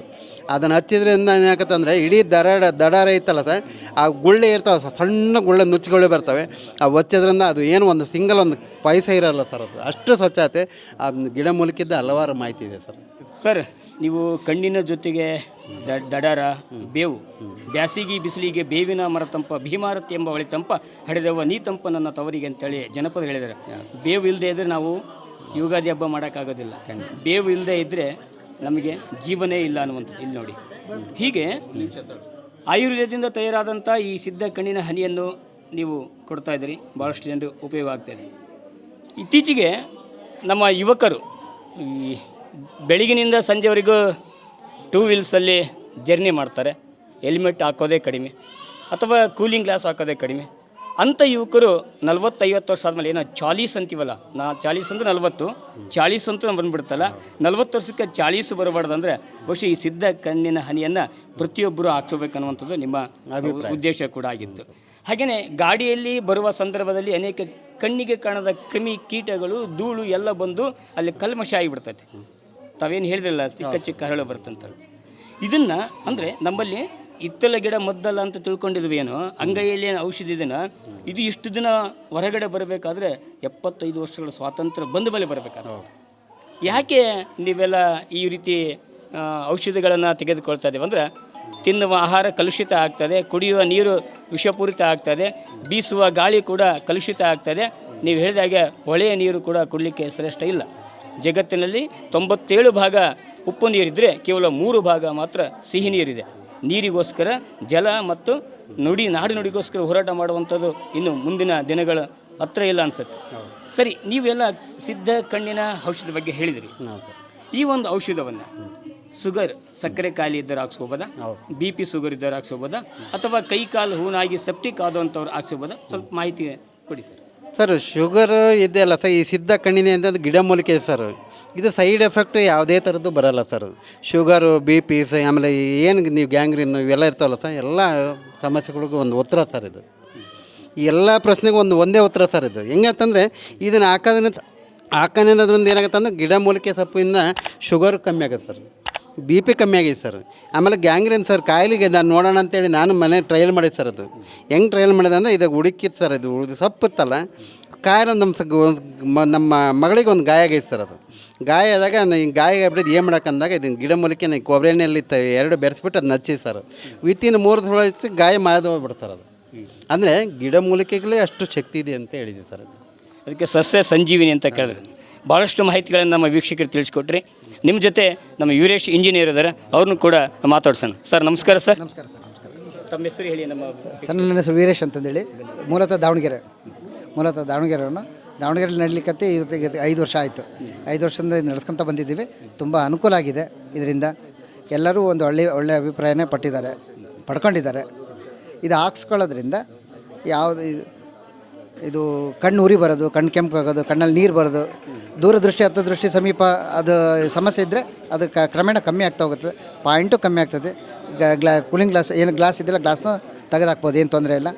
ಅದನ್ನು ಹಚ್ಚಿದ್ರಿಂದ ಏನಾಗತ್ತಂದ್ರೆ ಇಡೀ ದಡ ದಡಾರ ಇತ್ತಲ್ಲ ಸರ್ ಆ ಗುಳ್ಳೆ ಇರ್ತಾವೆ ಸರ್ ಸಣ್ಣ ಗುಳ್ಳೆ ನುಚ್ಚುಗಳು ಬರ್ತವೆ. ಆ ಹಚ್ಚೋದ್ರಿಂದ ಅದು ಏನು ಒಂದು ಸಿಂಗಲ್ ಒಂದು ಪೈಸೆ ಇರಲ್ಲ ಸರ್ ಅದು. ಅಷ್ಟು ಸ್ವಚ್ಛತೆ ಆ ಗಿಡ ಮೂಲಕಿದ್ದ ಹಲವಾರು ಮಾಹಿತಿ ಇದೆ ಸರ್. ಸರ್ ನೀವು ಕಣ್ಣಿನ ಜೊತೆಗೆ ದಡಾರ ಬೇವು ಬ್ಯಾಸಿಗೆ ಬಿಸಿಲಿಗೆ ಬೇವಿನ ಮರ ತಂಪ ಭೀಮಾರತಿ ಎಂಬ ಹೊಳೆ ತಂಪ ಹಡೆದವ ನೀ ತಂಪ ನನ್ನ ತವರಿಗೆ ಅಂತೇಳಿ ಜನಪದ ಹೇಳಿದ್ದಾರೆ. ಬೇವು ಇಲ್ಲದೆ ಇದ್ದರೆ ನಾವು ಯುಗಾದಿ ಹಬ್ಬ ಮಾಡೋಕ್ಕಾಗೋದಿಲ್ಲ. ಬೇವು ಇಲ್ಲದೆ ಇದ್ದರೆ ನಮಗೆ ಜೀವನೇ ಇಲ್ಲ ಅನ್ನುವಂಥದ್ದು. ಇಲ್ಲಿ ನೋಡಿ. ಹೀಗೆ ಆಯುರ್ವೇದದಿಂದ ತಯಾರಾದಂಥ ಈ ಸಿದ್ಧ ಕಣ್ಣಿನ ಹನಿಯನ್ನು ನೀವು ಕೊಡ್ತಾ ಇದ್ದೀರಿ. ಭಾಳಷ್ಟು ಜನರು ಉಪಯೋಗ ಆಗ್ತಾಯಿದೆ ಇತ್ತೀಚೆಗೆ ನಮ್ಮ ಯುವಕರು ಈ ಬೆಳಗಿನಿಂದ ಸಂಜೆವರೆಗೂ ಟೂ ವೀಲ್ಸಲ್ಲಿ ಜರ್ನಿ ಮಾಡ್ತಾರೆ. ಹೆಲ್ಮೆಟ್ ಹಾಕೋದೇ ಕಡಿಮೆ ಅಥವಾ ಕೂಲಿಂಗ್ ಗ್ಲಾಸ್ ಹಾಕೋದೇ ಕಡಿಮೆ. ಅಂಥ ಯುವಕರು ನಲ್ವತ್ತೈವತ್ತು ವರ್ಷ ಆದಮೇಲೆ ಏನೋ ಚಾಲೀಸ್ ಅಂತೀವಲ್ಲ? ನಾ ಚಾಲೀಸ್ ಅಂದ್ರೆ ನಲ್ವತ್ತು. ಚಾಲೀಸ್ ಅಂತ ಬಂದ್ಬಿಡ್ತಲ್ಲ ನಲ್ವತ್ತು ವರ್ಷಕ್ಕೆ ಚಾಲೀಸು ಬರಬಾರ್ದು ಅಂದ್ರೆ ಬಹುಶಃ ಈ ಸಿದ್ಧ ಕಣ್ಣಿನ ಹನಿಯನ್ನು ಪ್ರತಿಯೊಬ್ಬರು ಹಾಕ್ಸೋಬೇಕನ್ನುವಂಥದ್ದು ನಿಮ್ಮ ಉದ್ದೇಶ ಕೂಡ ಆಗಿತ್ತು. ಹಾಗೆಯೇ ಗಾಡಿಯಲ್ಲಿ ಬರುವ ಸಂದರ್ಭದಲ್ಲಿ ಅನೇಕ ಕಣ್ಣಿಗೆ ಕಾಣದ ಕ್ರಿಮಿ ಕೀಟಗಳು ಧೂಳು ಎಲ್ಲ ಬಂದು ಅಲ್ಲಿ ಕಲ್ಮಶ ಆಗಿಬಿಡ್ತೈತೆ. ತಾವೇನು ಹೇಳಿದ್ರಲ್ಲ ಚಿಕ್ಕ ಚಿಕ್ಕ ಹರಳು ಬರ್ತಂತ ಇದನ್ನು ಅಂದರೆ ನಮ್ಮಲ್ಲಿ ಇತ್ತಲ ಗಿಡ ಮದ್ದಲ್ಲ ಅಂತ ತಿಳ್ಕೊಂಡಿದ್ವಿ ಏನೋ ಅಂಗೈಯಲ್ಲಿ ಏನು ಔಷಧಿ ಇದನ್ನ ಇದು ಇಷ್ಟು ದಿನ ಹೊರಗಡೆ ಬರಬೇಕಾದ್ರೆ ಎಪ್ಪತ್ತೈದು ವರ್ಷಗಳ ಸ್ವಾತಂತ್ರ್ಯ ಬಂದ ಮೇಲೆ ಬರಬೇಕಾದ್ರೆ. ಯಾಕೆ ನೀವೆಲ್ಲ ಈ ರೀತಿ ಔಷಧಿಗಳನ್ನು ತೆಗೆದುಕೊಳ್ತಾ ಇದ್ದೀವಿ ಅಂದರೆ ತಿನ್ನುವ ಆಹಾರ ಕಲುಷಿತ ಆಗ್ತದೆ ಕುಡಿಯುವ ನೀರು ವಿಷಪೂರಿತ ಆಗ್ತದೆ ಬೀಸುವ ಗಾಳಿ ಕೂಡ ಕಲುಷಿತ ಆಗ್ತದೆ ನೀವು ಹೇಳಿದಾಗೆ ಹೊಳೆಯ ನೀರು ಕೂಡ ಕುಡಲಿಕ್ಕೆ ಶ್ರೇಷ್ಠ ಇಲ್ಲ. ಜಗತ್ತಿನಲ್ಲಿ ತೊಂಬತ್ತೇಳು ಭಾಗ ಉಪ್ಪು ನೀರಿದ್ದರೆ ಕೇವಲ ಮೂರು ಭಾಗ ಮಾತ್ರ ಸಿಹಿ ನೀರಿದೆ. ನೀರಿಗೋಸ್ಕರ ಜಲ ಮತ್ತು ನುಡಿ ನಾಡು ನುಡಿಗೋಸ್ಕರ ಹೋರಾಟ ಮಾಡುವಂಥದ್ದು ಇನ್ನು ಮುಂದಿನ ದಿನಗಳ ಹತ್ರ ಇಲ್ಲ ಅನ್ಸುತ್ತೆ. ಸರಿ ನೀವೆಲ್ಲ ಸಿದ್ಧ ಕಣ್ಣಿನ ಔಷಧದ ಬಗ್ಗೆ ಹೇಳಿದಿರಿ. ಈ ಒಂದು ಔಷಧವನ್ನು ಸುಗರ್ ಸಕ್ಕರೆ ಖಾಲಿ ಇದ್ದರೆ ಹಾಕ್ಸ್ಕೋಬೋದಾ. ಬಿ ಪಿ ಸುಗರ್ ಇದ್ದರೆ ಹಾಕ್ಸ್ಕೋಬೋದಾ? ಅಥವಾ ಕೈ ಕಾಲು ಹೂನಾಗಿ ಸೆಪ್ಟಿಕ್ ಆದಂಥವ್ರು ಹಾಕ್ಸ್ಕೋಬೋದಾ? ಸ್ವಲ್ಪ ಮಾಹಿತಿ ಕೊಡಿ ಸರ್. ಸರ್ ಶುಗರ್ ಇದೆಯಲ್ಲ ಸರ್, ಈ ಸಿದ್ಧ ಕಣ್ಣಿನ ಅಂತಂದು ಗಿಡಮೂಲಿಕೆ ಸರ್. ಇದು ಸೈಡ್ ಎಫೆಕ್ಟ್ ಯಾವುದೇ ಥರದ್ದು ಬರಲ್ಲ ಸರ್. ಶುಗರು ಬಿ ಪಿ ಸ, ಆಮೇಲೆ ಏನು ನೀವು ಗ್ಯಾಂಗ್ರಿನ್ ಇವೆಲ್ಲ ಇರ್ತಾವಲ್ಲ ಸರ್, ಎಲ್ಲ ಸಮಸ್ಯೆಗಳಿಗೂ ಒಂದು ಉತ್ತರ ಸರ್ ಇದು. ಎಲ್ಲ ಪ್ರಶ್ನೆಗೂ ಒಂದು ಒಂದೇ ಉತ್ತರ ಸರ್ ಇದು. ಹೆಂಗಂತಂದರೆ ಇದನ್ನು ಹಾಕೋದ್ರಿಂದ ಹಾಕೋದ್ರಿಂದ ಏನಾಗುತ್ತೆ ಅಂದ್ರೆ ಗಿಡಮೂಲಿಕೆ ಸೊಪ್ಪಿಂದ ಶುಗರ್ ಕಮ್ಮಿ ಆಗುತ್ತೆ ಸರ್. ಬಿ ಪಿ ಕಮ್ಮಿ ಆಗಿದೆ ಸರ್. ಆಮೇಲೆ ಗ್ಯಾಂಗ್ರೀನ್ ಸರ್, ಕಾಯಿಲೆಗೆ ನಾನು ನೋಡೋಣ ಅಂತೇಳಿ ನಾನು ಮನೆ ಟ್ರಯಲ್ ಮಾಡಿದೆ ಸರ್ ಅದು. ಹೆಂಗೆ ಟ್ರಯಲ್ ಮಾಡಿದೆ ಅಂದರೆ ಇದು ಹುಡುಕಿತ್ತು ಸರ್ ಇದು ಉಳಿದು ಸಪ್ಪತ್ತಲ್ಲ? ಕಾಯಿಲೆ ನಮ್ಮ ಸ ನಮ್ಮ ಮಗಳಿಗೆ ಒಂದು ಗಾಯ ಆಗೈತೆ ಸರ್ ಅದು. ಗಾಯ ಆದಾಗ ಈ ಗಾಯ ಆಗ್ಬಿಟ್ಟು ಏನು ಮಾಡೋಕ್ಕಂದಾಗ ಇದನ್ನು ಗಿಡಮೂಲಿಕೆ ನಾನು ಕೊಬ್ಬರಿ ಎಣ್ಣೆಯಲ್ಲಿ ತ ಎರಡು ಬೆರೆಸ್ಬಿಟ್ಟು ಅದು ನಚ್ಚಿ ಸರ್. ವಿತಿನ್ ಮೂರು ತಿಂಗಳು ಹಚ್ಚಿ ಗಾಯ ಮಾಡೋದು ಹೋಗ್ಬಿಡ್ತು ಸರ್ ಅದು. ಅಂದರೆ ಗಿಡಮೂಲಿಕೆಗಳೇ ಅಷ್ಟು ಶಕ್ತಿ ಇದೆ ಅಂತ ಹೇಳಿದೆ ಸರ್ ಅದು. ಅದಕ್ಕೆ ಸಸ್ಯ ಸಂಜೀವಿನಿ ಅಂತ ಕೇಳಿದ್ರೆ. ಭಾಳಷ್ಟು ಮಾಹಿತಿಗಳನ್ನು ನಮ್ಮ ವೀಕ್ಷಕರು ತಿಳಿಸ್ಕೊಟ್ರಿ. ನಿಮ್ಮ ಜೊತೆ ನಮ್ಮ ಯುರೇಶ್ ಇಂಜಿನಿಯರ್ ಇದ್ದಾರೆ ಅವ್ರನ್ನೂ ಕೂಡ ಮಾತಾಡ್ಸೋಣ. ಸರ್ ನಮಸ್ಕಾರ ಸರ್. ನಮಸ್ಕಾರ ಸರ್ ನಮಸ್ಕಾರ. ತಮ್ಮ ಹೆಸರು ಹೇಳಿ ನಮ್ಮ ಸರ್ ನನ್ನ ಹೆಸರು ವೀರೇಶ್ ಅಂತಂದೇಳಿ. ಮೂಲತಃ ದಾವಣಗೆರೆ. ಮೂಲತಃ ದಾವಣಗೆರೆಯನ್ನು ದಾವಣಗೆರೆಯಲ್ಲಿ ನಡಲಿಕ್ಕೆ ಇವತ್ತಿಗೆ ಐದು ವರ್ಷ ಆಯಿತು. ಐದು ವರ್ಷದಿಂದ ನಡೆಸ್ಕೊಂತ ಬಂದಿದ್ದೀವಿ. ತುಂಬ ಅನುಕೂಲ ಆಗಿದೆ ಇದರಿಂದ. ಎಲ್ಲರೂ ಒಂದು ಒಳ್ಳೆಯ ಒಳ್ಳೆಯ ಅಭಿಪ್ರಾಯನೇ ಪಟ್ಟಿದ್ದಾರೆ ಪಡ್ಕೊಂಡಿದ್ದಾರೆ. ಇದು ಹಾಕ್ಸ್ಕೊಳ್ಳೋದ್ರಿಂದ ಯಾವುದು ಇದು ಇದು ಕಣ್ಣು ಉರಿ ಬರೋದು, ಕಣ್ಣು ಕೆಂಪು ಆಗೋದು ಕಣ್ಣಲ್ಲಿ ನೀರು ಬರೋದು. ದೂರದೃಷ್ಟಿ, ಹತ್ತದೃಷ್ಟಿ ಸಮೀಪ ಅದು ಸಮಸ್ಯೆ ಇದ್ದರೆ ಅದು ಕ ಕ್ರಮೇಣ ಕಮ್ಮಿ ಆಗ್ತಾ ಹೋಗುತ್ತೆ. ಪಾಯಿಂಟು ಕಮ್ಮಿ ಆಗ್ತದೆ. ಗ್ಲಾ ಕೂಲಿಂಗ್ ಗ್ಲಾಸ್ ಏನು ಗ್ಲಾಸ್ ಇದೆಯಲ್ಲ ಗ್ಲಾಸ್ನ ತೆಗೆದಾಕ್ಬೋದು, ಏನು ತೊಂದರೆ ಇಲ್ಲ.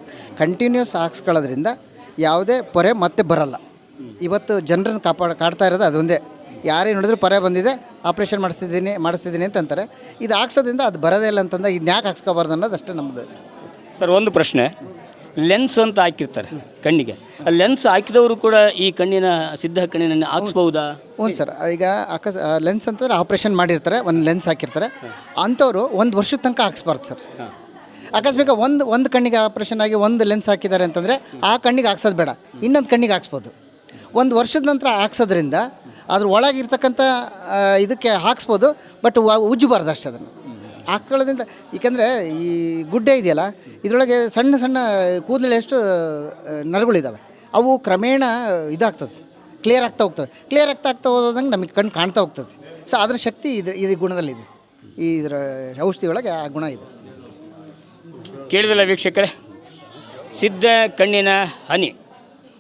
ಕಂಟಿನ್ಯೂಸ್ ಹಾಕ್ಸ್ಕೊಳ್ಳೋದ್ರಿಂದ ಯಾವುದೇ ಪೊರೆ ಮತ್ತೆ ಬರಲ್ಲ. ಇವತ್ತು ಜನರನ್ನು ಕಾಪಾಡ, ಕಾಡ್ತಾ ಇರೋದು ಅದೊಂದೇ. ಯಾರೇ ನೋಡಿದ್ರು ಪೊರೆ ಬಂದಿದೆ ಆಪ್ರೇಷನ್ ಮಾಡಿಸ್ತಿದ್ದೀನಿ ಮಾಡಿಸ್ತಿದ್ದೀನಿ ಅಂತ ಅಂತಾರೆ. ಇದು ಹಾಕ್ಸೋದ್ರಿಂದ ಅದು ಬರೋದೇ ಇಲ್ಲ ಅಂತಂದ ಇದನ್ನ ಯಾಕೆ ಹಾಕ್ಸ್ಕೋಬಾರ್ದು ಅನ್ನೋದು ಅಷ್ಟೇ ನಮ್ಮದು ಸರ್, ಒಂದು ಪ್ರಶ್ನೆ. ಲೆನ್ಸ್ ಅಂತ ಹಾಕಿರ್ತಾರೆ ಕಣ್ಣಿಗೆ. ಆ ಲೆನ್ಸ್ ಹಾಕಿದವರು ಕೂಡ ಈ ಕಣ್ಣಿನ ಸಿದ್ಧ ಕಣ್ಣಿನ ಹಾಕ್ಸ್ಬಹುದಾ? ಹ್ಞೂ ಸರ್. ಈಗ ಅಕಸ್ ಲೆನ್ಸ್ ಅಂತಂದ್ರೆ ಆಪ್ರೇಷನ್ ಮಾಡಿರ್ತಾರೆ ಒಂದು ಲೆನ್ಸ್ ಹಾಕಿರ್ತಾರೆ. ಅಂಥವ್ರು ಒಂದು ವರ್ಷದ ತನಕ ಹಾಕ್ಸ್ಬಾರ್ದು ಸರ್. ಅಕಸ್ಮಿಕ ಒಂದು ಒಂದು ಕಣ್ಣಿಗೆ ಆಪ್ರೇಷನ್ ಆಗಿ ಒಂದು ಲೆನ್ಸ್ ಹಾಕಿದ್ದಾರೆ ಅಂತಂದರೆ ಆ ಕಣ್ಣಿಗೆ ಹಾಕ್ಸೋದು ಬೇಡ. ಇನ್ನೊಂದು ಕಣ್ಣಿಗೆ ಹಾಕ್ಸ್ಬೋದು. ಒಂದು ವರ್ಷದ ನಂತರ ಹಾಕ್ಸೋದ್ರಿಂದ ಅದ್ರ ಒಳಗಿರ್ತಕ್ಕಂಥ ಇದಕ್ಕೆ ಹಾಕ್ಸ್ಬೋದು ಬಟ್ ಉಜ್ಜಬಾರ್ದು ಅಷ್ಟೇ ಅದನ್ನು. ಹಾಕ್ಕೊಳ್ಳೋದ್ರಿಂದ ಏಕೆಂದರೆ ಈ ಗುಡ್ಡೆ ಇದೆಯಲ್ಲ, ಇದರೊಳಗೆ ಸಣ್ಣ ಸಣ್ಣ ಕೂದಲು ಎಷ್ಟು ನರಗಳಿದ್ದಾವೆ ಅವು ಕ್ರಮೇಣ ಇದಾಗ್ತದೆ. ಕ್ಲಿಯರ್ ಆಗ್ತಾ ಹೋಗ್ತದೆ ಕ್ಲಿಯರ್ ಆಗ್ತಾ ಆಗ್ತಾ ಹೋದಂಗೆ ನಮಗೆ ಕಣ್ಣು ಕಾಣ್ತಾ ಹೋಗ್ತದೆ. ಸೊ ಅದರ ಶಕ್ತಿ ಇದು ಇದು ಗುಣದಲ್ಲಿದೆ. ಈ ಇದರ ಔಷಧಿ ಆ ಗುಣ ಇದೆ. ಕೇಳಿದಲ್ಲ ವೀಕ್ಷಕರೇ, ಸಿದ್ಧ ಕಣ್ಣಿನ ಹನಿ.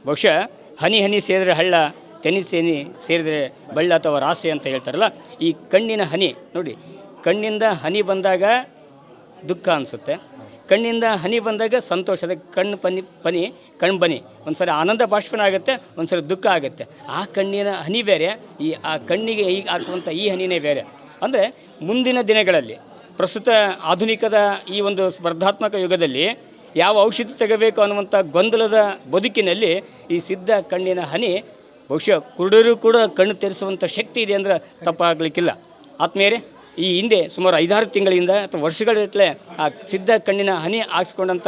ಬಹುಶಃ ಹನಿ ಹನಿ ಸೇರಿದ್ರೆ ಹಳ್ಳ, ತೆನಿ ಸೇನಿ ಸೇರಿದರೆ ಬಳ್ಳ ಅಥವಾ ರಾಸೆ ಅಂತ ಹೇಳ್ತಾರಲ್ಲ, ಈ ಕಣ್ಣಿನ ಹನಿ ನೋಡಿ ಕಣ್ಣಿಂದ ಹನಿ ಬಂದಾಗ ದುಃಖ ಅನಿಸುತ್ತೆ. ಕಣ್ಣಿಂದ ಹನಿ ಬಂದಾಗ ಸಂತೋಷದ ಕಣ್ಣು ಪನಿ ಪನಿ ಕಣ್ಣು ಬನಿ. ಒಂದ್ಸರಿ ಆನಂದ ಬಾಷ್ಪನ ಆಗುತ್ತೆ, ಒಂದ್ಸರಿ ದುಃಖ ಆಗುತ್ತೆ. ಆ ಕಣ್ಣಿನ ಹನಿ ಬೇರೆ, ಈ, ಆ ಕಣ್ಣಿಗೆ ಈಗ ಹಾಕುವಂಥ ಈ ಹನಿನೇ ಬೇರೆ. ಅಂದರೆ ಮುಂದಿನ ದಿನಗಳಲ್ಲಿ, ಪ್ರಸ್ತುತ ಆಧುನಿಕದ ಈ ಒಂದು ಸ್ಪರ್ಧಾತ್ಮಕ ಯುಗದಲ್ಲಿ ಯಾವ ಔಷಧಿ ತೆಗಬೇಕು ಅನ್ನುವಂಥ ಗೊಂದಲದ ಬದುಕಿನಲ್ಲಿ ಈ ಸಿದ್ಧ ಕಣ್ಣಿನ ಹನಿ, ಬಹುಶಃ ಕುರುಡರು ಕೂಡ ಕಣ್ಣು ತೆರೆಸುವಂಥ ಶಕ್ತಿ ಇದೆ ಅಂದ್ರೆ ತಪ್ಪಾಗಲಿಕ್ಕಿಲ್ಲ. ಆತ್ಮೀಯರೇ ಈ ಹಿಂದೆ ಸುಮಾರು ಐದಾರು ತಿಂಗಳಿಂದ ಅಥವಾ ವರ್ಷಗಳಗಟ್ಟಲೆ ಆ ಸಿದ್ಧ ಕಣ್ಣಿನ ಹನಿ ಹಾಕ್ಸ್ಕೊಂಡಂಥ